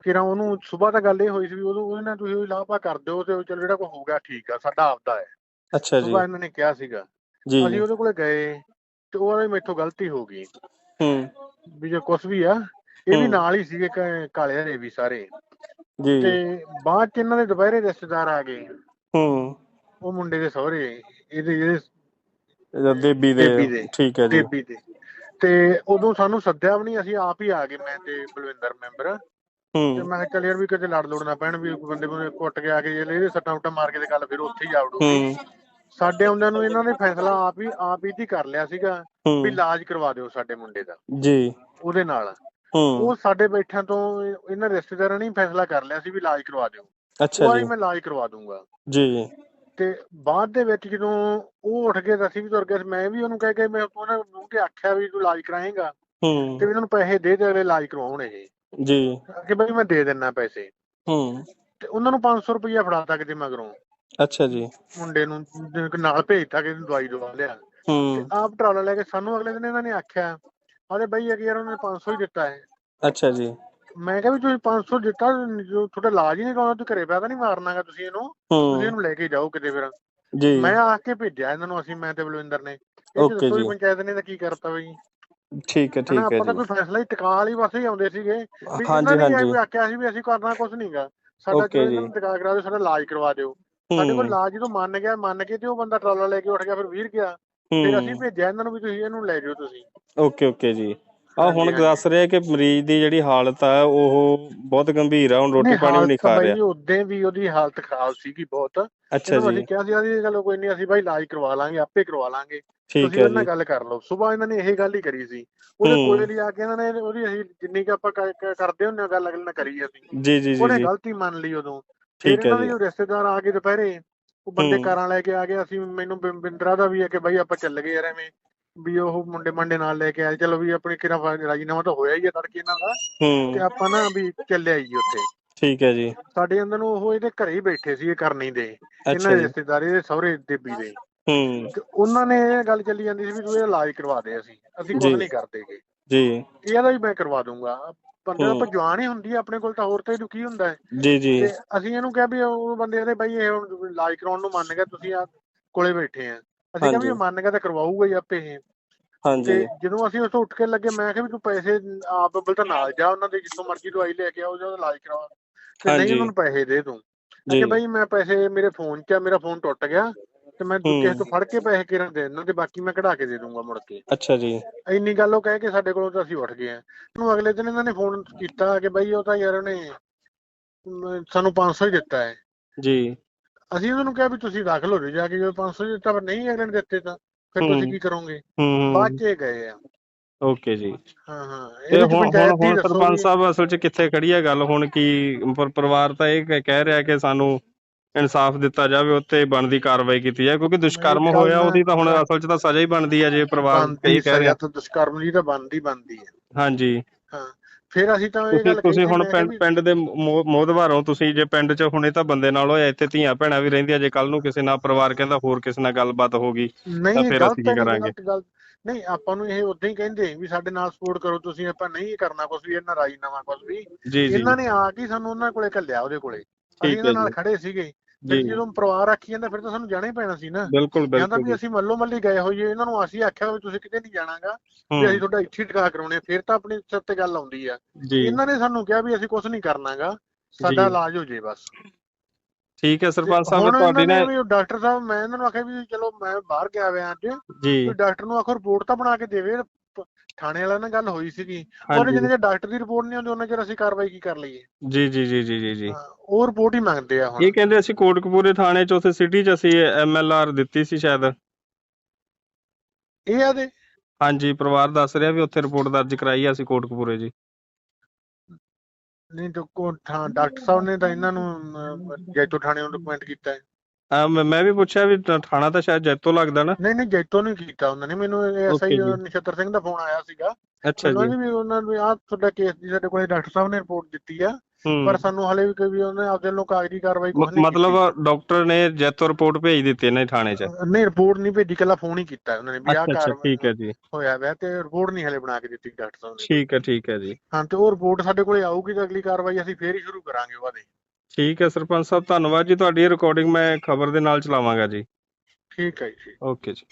ਕਿਰਾ ਉਹਨੂੰ ਸਵੇਰ ਤਾਂ ਗੱਲ ਇਹ ਹੋਈ ਸੀ ਵੀ ਉਦੋਂ ਉਹਦੇ ਨਾਲ ਤੁਸੀਂ ਲਾਪਾ ਕਰ ਦਿਓ ਤੇ ਚਲ ਜਿਹੜਾ ਕੋ ਹੋ ਗਿਆ ਠੀਕ ਆ ਸਾਡਾ ਆਪਦਾ ਹੈ। ਅੱਛਾ ਜੀ। ਸਵੇਰ ਇਹਨਾਂ ਨੇ ਕਿਹਾ ਸੀਗਾ। ਜੀ। ਅਸੀਂ ਉਹਦੇ ਕੋਲੇ ਗਏ ਤੇ ਉਹਦੇ ਮੇਥੋਂ ਗਲਤੀ ਹੋ ਗਈ। ਹੂੰ। ਵੀ ਜੇ ਕੁਛ ਵੀ ਆ ਇਹ ਵੀ। ਨਾਲ ਹੀ ਸੀਗੇ ਕਾਲੇ ਹਰੇ ਵੀ ਸਾਰੇ। ਜੀ। ਤੇ ਬਾਅਦ ਚ ਇਹਨਾਂ ਦੇ ਦੁਪਹਿਰੇ ਰਿਸ਼ਤੇਦਾਰ ਆ ਗਏ। ਹੂੰ। ਉਹ ਮੁੰਡੇ ਦੇ ਸਹੁਰੇ ਇਹਦੇ ਜਿਹੜੇ ਦੇਬੀ ਦੇ। ਠੀਕ ਹੈ ਜੀ। ਦੇਬੀ ਦੇ। ਤੇ ਉਦੋਂ ਸਾਨੂੰ ਸੱਦਿਆ ਵੀ ਨਹੀਂ ਅਸੀਂ ਆਪ ਹੀ ਆ ਗਏ ਮੈਂ ਤੇ ਬਲਵਿੰਦਰ ਮੈਂਬਰ। ਤੇ ਹੂੰ ਮੈਂ ਕਿਹਾ ਯਾਰ ਵੀ ਕਿਤੇ ਲੜ ਲੁੜ ਨਾ ਪੈਣ ਵੀ ਬੰਦੇ ਬੰਦੇ ਕੁੱਟ ਕੇ ਆ ਕੇ ਜੇ ਇਹਦੇ ਸੱਟਾਂ ਉਟਾਂ ਮਾਰ ਕੇ ਤੇ ਗੱਲ ਫਿਰ ਉੱਥੇ ਹੀ ਹੂੰ ਸਾਡੇ ਆਉਂਦਿਆਂ ਨੂੰ ਇਹਨਾਂ ਨੇ ਫੈਸਲਾ ਆਪ ਹੀ ਆਪ ਹੀ ਦੀ ਕਰ ਲਿਆ ਸੀਗਾ ਵੀ ਇਲਾਜ ਕਰਵਾ ਦਿਓ ਸਾਡੇ ਮੁੰਡੇ ਦਾ। ਜੀ। ਉਹਦੇ ਨਾਲ। ਉਹ ਸਾਡੇ ਬੈਠਿਆਂ ਤੋਂ ਇਹਨਾਂ ਰਿਸ਼ਤੇਦਾਰਾਂ ਨੇ ਫੈਸਲਾ ਕਰ ਲਿਆ ਸੀ ਵੀ ਇਲਾਜ ਕਰਵਾ ਦਿਓ। ਅੱਛਾ ਜੀ। ਮੈਂ ਇਲਾਜ ਕਰਵਾ ਦੂੰਗਾ। ਜੀ। ਤੇ ਬਾਅਦ ਦੇ ਵਿੱਚ ਜਦੋਂ ਉਹ ਉੱਠ ਕੇ ਅਸੀਂ ਵੀ ਤੁਰ ਗਏ ਮੈਂ ਵੀ ਉਹਨੂੰ ਕਹਿ ਕੇ ਮੈਂ ਉਹਨਾਂ ਨੂੰ ਕਿ ਆਖਿਆ ਵੀ ਤੂੰ ਇਲਾਜ ਕਰਾਏਗਾ ਹੂੰ। ਤੇ ਵੀ ਇਹਨਾਂ ਨੂੰ ਪੈਸੇ ਦੇ ਦੇ ਅਗਲੇ ਇਲਾਜ ਕਰਵਾਉਣ ਇਹ। ਜੀ। ਕਿ ਬਈ ਮੈਂ ਦੇ ਦਿੰਨਾ ਪੈਸੇ। ਹੂੰ। ਤੇ ਉਹਨਾਂ ਨੂੰ 500 ਰੁਪਈਆ ਫੜਾਤਾ ਕਿਤੇ ਮਗਰੋਂ। ਅੱਛਾ ਜੀ। ਮੁੰਡੇ ਨੂੰ ਨਾਲ ਭੇਜਤਾ ਕਿ ਦਵਾਈ ਦਵਾ ਲਿਆ। ਹੂੰ। ਆਪ ਟਰਾਲਾ ਲੈ ਕੇ ਸਾਨੂੰ ਅਗਲੇ ਦਿਨ ਇਹਨਾਂ ਨੇ ਆਖਿਆ ਆਲੇ ਬਈ ਇਹ ਯਾਰ ਉਹਨੇ 500 ਹੀ ਦਿੱਤਾ ਹੈ। ਅੱਛਾ ਜੀ। ਮੈਂ ਕਿਹਾ ਵੀ ਤੁਸੀਂ 500 ਦਿੱਤਾ ਜੋ ਤੁਹਾਡਾ ਇਲਾਜ ਹੀ ਨਹੀਂ ਕਰਾਉਣਾ ਤੂੰ ਘਰੇ ਪਿਆ ਤਾਂ ਨਹੀਂ ਮਾਰਨਾਗਾ ਤੁਸੀਂ ਇਹਨੂੰ ਤੁਸੀਂ ਇਹਨੂੰ ਲੈ ਕੇ ਜਾਓ ਕਿਤੇ ਫਿਰ। ਜੀ। ਮੈਂ ਆ ਕੇ ਭੇਜਿਆ ਇਹਨਾਂ ਨੂੰ ਅਸੀਂ ਮੈਂ ਤੇ ਬਲਵਿੰਦਰ ਨੇ। ਵੀ ਜੀ। ਪੰਚਾਇਤ ਨੇ ਤਾਂ ਕੀ ਕਰਤਾ ਬਈ? ਠੀਕ ਹੈ ਠੀਕ ਹੈ ਆਪਾਂ ਤਾਂ ਜੀ। ਕੋਈ ਫੈਸਲਾ ਹੀ ਟਿਕਾ ਵਾਲੀ ਪਾਸੇ ਹੀ ਆਉਂਦੇ ਸੀਗੇ। ਵੀ ਹਾਂਜੀ, ਹਾਂਜੀ। ਇਹ ਆਖਿਆ ਸੀ ਵੀ ਅਸੀਂ ਕਰਨਾ ਕੁਝ ਨਹੀਂਗਾ ਸਾਡਾ ਚਲੋ ਇਹਨਾਂ ਜੀ। ਨੂੰ ਟਿਕਾ ਕਰਾ ਦਿਓ ਸਾਡਾ ਇਲਾਜ ਕਰਵਾ ਦਿਓ। ਸਾਡੇ ਕੋਲ ਇਲਾਜ ਜਦੋਂ ਮੰਨ ਗਿਆ ਮੰਨ ਕੇ ਤੇ ਉਹ ਬੰਦਾ ਟਰਾਲਾ ਲੈ ਕੇ ਉੱਠ ਗਿਆ ਫਿਰ ਵੀਰ ਗਿਆ ਫਿਰ ਅਸੀਂ ਭੇਜਿਆ ਇਹਨਾਂ ਨੂੰ ਵੀ ਤੁਸੀਂ ਇਹਨੂੰ ਲੈ ਜਾਓ ਤੁਸੀਂ। ਓਕੇ ਓਕੇ ਜੀ। ਆ ਹੁਣ ਦੱਸ ਰਿਹਾ ਕਿ ਮਰੀਜ਼ ਦੀ ਜਿਹੜੀ ਹਾਲਤ ਆ ਉਹ ਬਹੁਤ ਗੰਭੀਰ ਆ ਹੁਣ ਰੋਟੀ ਪਾਣੀ ਵੀ ਨਹੀਂ ਖਾ ਰਿਹਾ। ਉਦੋਂ ਵੀ ਉਹਦੀ ਹਾਲਤ ਖਰਾਬ ਸੀਗੀ ਬਹੁਤ। ਅੱਛਾ ਜੀ। ਅਸੀਂ ਕਿਹਾ ਸੀ ਆਦੀ ਚਲੋ ਕੋਈ ਨਹੀਂ ਅਸੀਂ ਭਾਈ ਇਲਾਜ ਕਰਵਾ ਲਾਂਗੇ ਆਪੇ ਕਰਵਾ ਲਾਂਗੇ। ਤੁਸੀਂ ਉਹਨਾਂ ਨਾਲ ਗੱਲ ਕਰ ਲਓ। ਸਵੇਰ ਇਹਨਾਂ ਨੇ ਇਹ ਗੱਲ ਹੀ ਕਰੀ ਸੀ। ਉਹਦੇ। ਕੋਲੇ ਲਈ ਆ ਕੇ ਇਹਨਾਂ ਨੇ ਉਹਦੀ ਅਸੀਂ ਜਿੰਨੀ ਕੁ ਆਪਾਂ ਕ- ਕ- ਕਰਦੇ ਹੁੰਦੇ ਹਾਂ ਗੱਲ ਅਗਲੇ ਨਾਲ ਕਰੀ ਅਸੀਂ। ਜੀ ਜੀ ਜੀ ਉਹਨੇ ਗਲਤੀ ਮੰਨ ਲਈ ਉਦੋਂ। ਠੀਕ ਹੈ ਜੀ ਰਿਸ਼ਤੇਦਾਰ ਆ ਗਏ ਦੁਪਹਿਰੇ ਉਹ ਬੰਦੇ। ਕਾਰਾਂ ਲੈ ਕੇ ਆ ਗਏ ਅਸੀਂ ਮੈਨੂੰ ਬਿੰਦਰਾ ਦਾ ਵੀ ਹੈ ਕਿ ਬਾਈ ਆਪਾਂ ਚੱਲ ਗਏ ਯਾਰ ਐਵੇਂ। ਵੀ ਉਹ ਮੁੰਡੇ ਮੰਡੇ ਨਾਲ ਲੈ ਕੇ ਆਏ ਚਲੋ ਵੀ ਆਪਣੀ ਕਿਰਾ ਰਾਜੀਨਾਮਾ ਤਾਂ ਹੋਇਆ ਹੀ ਹੈ ਤੜਕੇ ਇਹਨਾਂ ਦਾ। ਤੇ ਆਪਾਂ ਨਾ ਵੀ ਚੱਲੇ ਆਈਏ ਉੱਥੇ। ਠੀਕ ਹੈ ਜੀ। ਸਾਡੇ ਅੰਦਰ ਨੂੰ ਉਹ ਇਹਦੇ ਘਰੇ ਹੀ ਬੈਠੇ ਸੀ ਇਹ ਕਰਨੀ ਦੇ। ਇਹਨਾਂ ਦੇ ਜੀ। ਰਿਸ਼ਤੇਦਾਰ ਇਹਦੇ ਸਹੁਰੇ ਦੇਬੀ ਦੇ। ਹੂੰ। ਉਹਨਾਂ ਨੇ ਇਹ ਗੱਲ ਚੱਲੀ ਜਾਂਦੀ ਸੀ ਵੀ ਤੂੰ ਇਹਦਾ ਇਲਾਜ ਕਰਵਾ ਦੇ ਅਸੀਂ। ਅਸੀਂ ਕੁਝ ਜੀ। ਨਹੀਂ ਕਰਦੇਗੇ ਜੀ। ਇਹਦਾ ਵੀ ਮੈਂ ਕਰਵਾ ਦੂੰਗਾ। ਬੰਦੇ ਦਾ ਹੀ। ਹੁੰਦੀ ਹੈ ਆਪਣੇ ਕੋਲ ਤਾਂ ਹੋਰ ਤਾਂ ਕੀ ਹੁੰਦਾ ਹੈ? ਜੀ ਜੀ। ਤੇ ਅਸੀਂ ਇਹਨੂੰ ਕਿਹਾ ਵੀ ਉਹ ਬੰਦੇ ਇਹਦੇ ਬਈ ਇਹ ਹੁਣ ਇਲਾਜ ਕਰਾਉਣ ਨੂੰ ਮੰਨ ਗਿਆ ਤੁਸੀਂ ਆ ਕੋਲੇ ਬੈਠੇ ਆ। ਅਸੀਂ ਕਿਹਾ ਵੀ ਮੰਨ ਗਿਆ ਤਾਂ ਕਰਵਾਊਗਾ ਹੀ ਆਪੇ ਇਹ। ਹਾਂਜੀ। ਤੇ ਜਦੋਂ ਅਸੀਂ ਉੱਥੋਂ ਉੱਠ ਕੇ ਲੱਗੇ ਮੈਂ ਕਿਹਾ ਵੀ ਤੂੰ ਪੈਸੇ ਆਪ ਬੱਬਲ ਤਾਂ ਨਾਲ ਜਾ ਉਹਨਾਂ ਦੇ ਜਿੱਥੋਂ ਮਰਜ਼ੀ ਦਵਾਈ ਲੈ ਕੇ ਆਓ ਜਾਂ ਉਹਦਾ ਇਲਾਜ ਕਰਵਾ ਤੇ ਨਹੀਂ। ਉਹਨਾਂ ਨੂੰ ਪੈਸੇ ਦੇ ਤੂੰ। ਕਿ ਬਈ ਮੈਂ ਪੈਸੇ ਮੇਰੇ ਫੋਨ 'ਚ ਆ ਮੇਰਾ ਫੋਨ ਟੁੱਟ ਗਿਆ। ਤੇ ਮੈਂ ਹੂੰ। ਕਿਸੇ ਤੋਂ ਫੜ ਕੇ ਪੈਸੇ ਕਿਰਨ ਦੇ ਦਿੰਦਾ ਤੇ ਬਾਕੀ ਮੈਂ ਕਢਾ ਕੇ ਦੇ ਦੂੰਗਾ ਮੁੜ ਕੇ। ਅੱਛਾ ਜੀ। ਇੰਨੀ ਗੱਲ ਉਹ ਕਹਿ ਕੇ ਸਾਡੇ ਕੋਲੋਂ ਤਾਂ ਅਸੀਂ ਉੱਠ ਗਏ ਆ ਉਹਨੂੰ ਅਗਲੇ ਦਿਨ ਇਹਨਾਂ ਨੇ ਫੋਨ ਕੀਤਾ ਕਿ ਬਈ ਉਹ ਤਾਂ ਯਾਰ ਉਹਨੇ ਸਾਨੂੰ 500 ਹੀ ਦਿੱਤਾ ਹੈ। ਜੀ। ਅਸੀਂ ਉਹਨਾਂ ਨੂੰ ਕਿਹਾ ਵੀ ਤੁਸੀਂ ਦਾਖਲ ਹੋ ਜਾਓ ਜਾ ਕੇ ਜੇ 500 ਦਿੱਤਾ ਪਰ ਨਹੀਂ ਅਗਲੇ ਨੇ ਦਿੱਤੇ ਤਾਂ ਫਿਰ ਹੂੰ। ਤੁਸੀਂ ਕੀ ਕਰੋਗੇ? ਹੂੰ ਬਾਅਦ ਚ ਇਹ ਗਏ ਆ। ਓਕੇ ਜੀ। ਹਾਂ ਹਾਂ। ਤੇ ਇਹਦੇ ਚ ਹੁਣ ਹੁਣ ਪੰਚਾਇਤ ਦੀ ਹੁਣ ਦੱਸੋ ਸਰਪੰਚ ਵੀ- ਸਾਹਿਬ ਅਸਲ 'ਚ ਕਿੱਥੇ ਖੜੀ ਹੈ ਗੱਲ? ਹੁਣ ਕੀ ਪਰ- ਪਰਿਵਾਰ ਤਾਂ ਇਹ ਕਹਿ- ਕਹਿ ਰਿਹਾ ਕਿ ਸਾਨੂੰ ਇਨਸਾਫ ਦਿੱਤਾ ਜਾਵੇ ਉੱਤੇ ਬਣਦੀ ਕਾਰਵਾਈ ਕੀਤੀ ਜਾਏ ਕਿਉਂਕਿ ਦੁਸ਼ਕਰਮ ਹੋਇਆ ਉਹਦੀ ਤਾਂ ਹੁਣ ਅਸਲ 'ਚ ਤਾਂ ਸਜ਼ਾ ਹੀ ਬਣਦੀ ਹੈ ਜੇ ਪਰਿਵਾਰ ਕਈ ਕਹਿ ਰਿਹਾ। ਤਾਂ ਦੁਸ਼ਕਰਮ ਦੀ ਤਾਂ ਬਣਦੀ ਬਣਦੀ ਹੈ। ਹਾਂਜੀ। ਹਾਂ ਫਿਰ ਅਸੀਂ ਤਾਂ ਇਹ ਗੱਲ ਤੁਸੀਂ ਹੁਣ ਪਿੰਡ ਦੇ ਮੋਹਦਵਾਰ ਤੁਸੀਂ ਜੇ ਪਿੰਡ 'ਚ ਹੁਣੇ ਤਾਂ ਬੰਦੇ ਨਾਲ ਹੋਇਆ ਇੱਥੇ ਧੀਆਂ ਭੈਣਾਂ ਵੀ ਰਹਿੰਦੀਆਂ ਜੇ ਕੱਲ ਨੂੰ ਕਿਸੇ ਨਾਲ ਪਰਿਵਾਰ ਕਹਿੰਦਾ ਹੋਰ ਕਿਸੇ ਨਾਲ ਗੱਲਬਾਤ ਹੋ ਗਈ ਤਾਂ ਫਿਰ ਅਸੀਂ ਕੀ ਕਰਾਂਗੇ? ਨਹੀਂ ਆਪਾਂ ਨੂੰ ਇਹ ਉਦਾਂ ਹੀ ਕਹਿੰਦੇ ਵੀ ਸਾਡੇ ਨਾਲ ਸਪੋਰਟ ਕਰੋ ਤੁਸੀਂ ਆਪਾਂ ਨਹੀਂ ਕਰਨਾ ਕੁਝ ਵੀ ਇਹਨਾਂ ਰਾਜੀਨਾਮਾ ਕੁਝ ਵੀ। ਇਹਨਾਂ ਨੇ ਆ ਕੇ ਸਾਨੂੰ ਉਹਨਾਂ ਕੋਲੇ ਘੱਲਿਆ ਉਹਦੇ ਕੋਲੇ। ਅਸੀਂ ਇਹਨਾਂ ਨਾਲ। ਖੜੇ ਸੀਗੇ। ਜੀ। ਜਦੋਂ ਪਰਿਵਾਰ ਆਖੀ ਜਾਂਦਾ ਫਿਰ ਤਾਂ ਸਾਨੂੰ ਜਾਣਾ ਹੀ ਪੈਣਾ ਸੀ ਨਾ। ਬਿਲਕੁਲ ਕਹਿੰਦਾ ਬਿਲਕੁਲ ਵੀ ਜੀ। ਅਸੀਂ ਮੱਲੋ ਮੱਲੀ ਗਏ ਹੋਈਏ ਇਹਨਾਂ ਨੂੰ ਅਸੀਂ ਆਖਿਆ ਵੀ ਤੁਸੀਂ ਕਿਤੇ ਨਹੀਂ ਜਾਣਾਗਾ ਵੀ ਅਸੀਂ ਤੁਹਾਡਾ ਇੱਥੇ ਟਿਕਾ ਕਰਾਉਣੇ ਫਿਰ ਤਾਂ ਆਪਣੀ ਸਿਰ ਤੇ ਗੱਲ ਆਉਂਦੀ ਆ। ਇਹਨਾਂ ਨੇ ਸਾਨੂੰ ਕਿਹਾ ਵੀ ਅਸੀਂ ਕੁਝ ਨਹੀਂ ਕਰਨਾਗਾ ਸਾਡਾ। ਇਲਾਜ ਹੋ ਜੇ ਬਸ। ਠੀਕ ਹੈ ਸਰਪੰਚ ਸਾਹਿਬ ਤੁਹਾਡੀ ਨਾ ਵੀ ਡਾਕਟਰ ਸਾਹਿਬ ਮੈਂ ਇਹਨਾਂ ਨੂੰ ਆਖਿਆ ਵੀ ਚਲੋ ਮੈਂ ਬਾਹਰ ਗਿਆ ਹੋਇਆ ਅੱਜ ਜੀ। ਵੀ ਡਾਕਟਰ ਨੂੰ ਆਖੋ ਰਿਪੋਰਟ ਤਾਂ ਬਣਾ ਕੇ ਦੇਵੇ ਥਾਣੇ ਵਾਲਿਆਂ ਨਾਲ ਗੱਲ ਹੋਈ ਸੀਗੀ। ਉਹਨੇ ਜਿੰਨੇ ਚਿਰ ਡਾਕਟਰ ਦੀ ਰਿਪੋਰਟ ਨਹੀਂ ਆਉਂਦੀ ਉਹਨਾਂ ਚਿਰ ਅਸੀਂ ਕਾਰਵਾਈ ਕੀ ਕਰ ਲਈਏ। ਜੀ ਜੀ ਜੀ ਜੀ ਜੀ ਉਹ ਰਿਪੋਰਟ ਹੀ ਮੰਗਦੇ ਆ ਹੁਣ। ਇਹ ਕਹਿੰਦੇ ਅਸੀਂ ਕੋਟਕਪੂਰੇ ਥਾਣੇ 'ਚ ਉੱਥੇ ਸਿਟੀ 'ਚ ਅਸੀਂ ਐਮਐਲਆਰ ਦਿੱਤੀ ਸੀ ਸ਼ਾਇਦ। ਇਹ ਆ ਦੇ? ਹਾਂਜੀ ਪਰਿਵਾਰ ਦੱਸ ਰਿਹਾ ਵੀ ਉੱਥੇ ਰਿਪੋਰਟ ਦਰਜ ਕਰਾਈ ਆ ਅਸੀਂ ਕੋਟਕਪੂਰੇ ਜੀ। ਨਹੀਂ ਤਾਂ ਕੋ ਥਾਂ ਡਾਕਟਰ ਸਾਹਿਬ ਨੇ ਤਾਂ ਇਹਨਾਂ ਨੂੰ ਜੈਤੋ ਥਾਣੇ ਨੂੰ ਡਾਕੂਮੈਂਟ ਕੀਤਾ ਹੈ। ਅਹ ਮੈਂ ਮੈਂ ਵੀ ਪੁੱਛਿਆ ਵੀ ਥ- ਥਾਣਾ ਤਾਂ ਸ਼ਾਇਦ ਜੈਤੋ ਲੱਗਦਾ ਨਾ? ਨਹੀਂ ਨਹੀਂ ਜੈਤੋ ਨਹੀਂ ਕੀਤਾ ਉਹਨਾਂ ਨੇ। ਮੈਨੂੰ Okay ਐਸਆਈ ਜੀ। ਨਛੱਤਰ ਸਿੰਘ ਦਾ ਫੋਨ ਆਇਆ ਸੀਗਾ। ਅੱਛਾ ਉਹਨਾਂ ਜੀ। ਨੇ ਵੀ ਉਹਨਾਂ ਨੂੰ ਆਹ ਤੁਹਾਡਾ ਕੇਸ ਦੀ ਸਾਡੇ ਕੋਲੇ ਡਾਕਟਰ ਸਾਹਿਬ ਨੇ ਰਿਪੋਰਟ ਦਿੱਤੀ ਆ। ਹੂੰ। ਪਰ ਸਾਨੂੰ ਹਲੇ ਵੀ ਕੋਈ ਵੀ ਉਹਨੇ ਆਪਦੇ ਵੱਲੋਂ ਕਾਗਜ਼ੀ ਕਾਰਵਾਈ ਕੁਛ ਮ- ਨਹੀਂ ਮਤਲਬ ਡਾਕਟਰ ਨੇ ਜੈਤੋ ਰਿਪੋਰਟ ਭੇਜ ਦਿੱਤੀ ਨੇ ਥਾਣੇ 'ਚ? ਕੀਤੀ। ਨਹੀਂ ਰਿਪੋਰਟ ਨਹੀਂ ਭੇਜੀ ਕੱਲਾ ਫੋਨ ਹੀ ਕੀਤਾ ਉਹਨਾਂ ਨੇ ਵੀ ਆਹ ਅੱਛਾ ਅੱਛਾ ਕਾਰਵਾਈ ਠੀਕ ਹੈ ਜੀ। ਹੋਇਆ ਵੈ ਤੇ ਰਿਪੋਰਟ ਨਹੀਂ ਹਲੇ ਬਣਾ ਕੇ ਦਿੱਤੀ ਡਾਕਟਰ ਸਾਹਿਬ ਨੇ। ਠੀਕ ਹੈ ਠੀਕ ਹੈ ਜੀ। ਹਾਂ ਤੇ ਉਹ ਰਿਪੋਰਟ ਸਾਡੇ ਕੋਲੇ ਆਊਗੀ ਤਾਂ ਅਗਲੀ ਕਾਰਵਾਈ ਅਸੀਂ ਫੇਰ ਹੀ ਸ਼ੁਰੂ ਕਰਾਂਗੇ ਉਹਦੇ। ਠੀਕ ਹੈ ਸਰਪੰਚ ਸਾਹਿਬ ਧੰਨਵਾਦ ਜੀ। ਤੁਹਾਡੀ ਰਿਕਾਰਡਿੰਗ ਮੈਂ ਖਬਰ ਦੇ ਨਾਲ ਚਲਾਵਾਂਗਾ ਜੀ। ਠੀਕ ਹੈ ਜੀ। ਓਕੇ ਜੀ।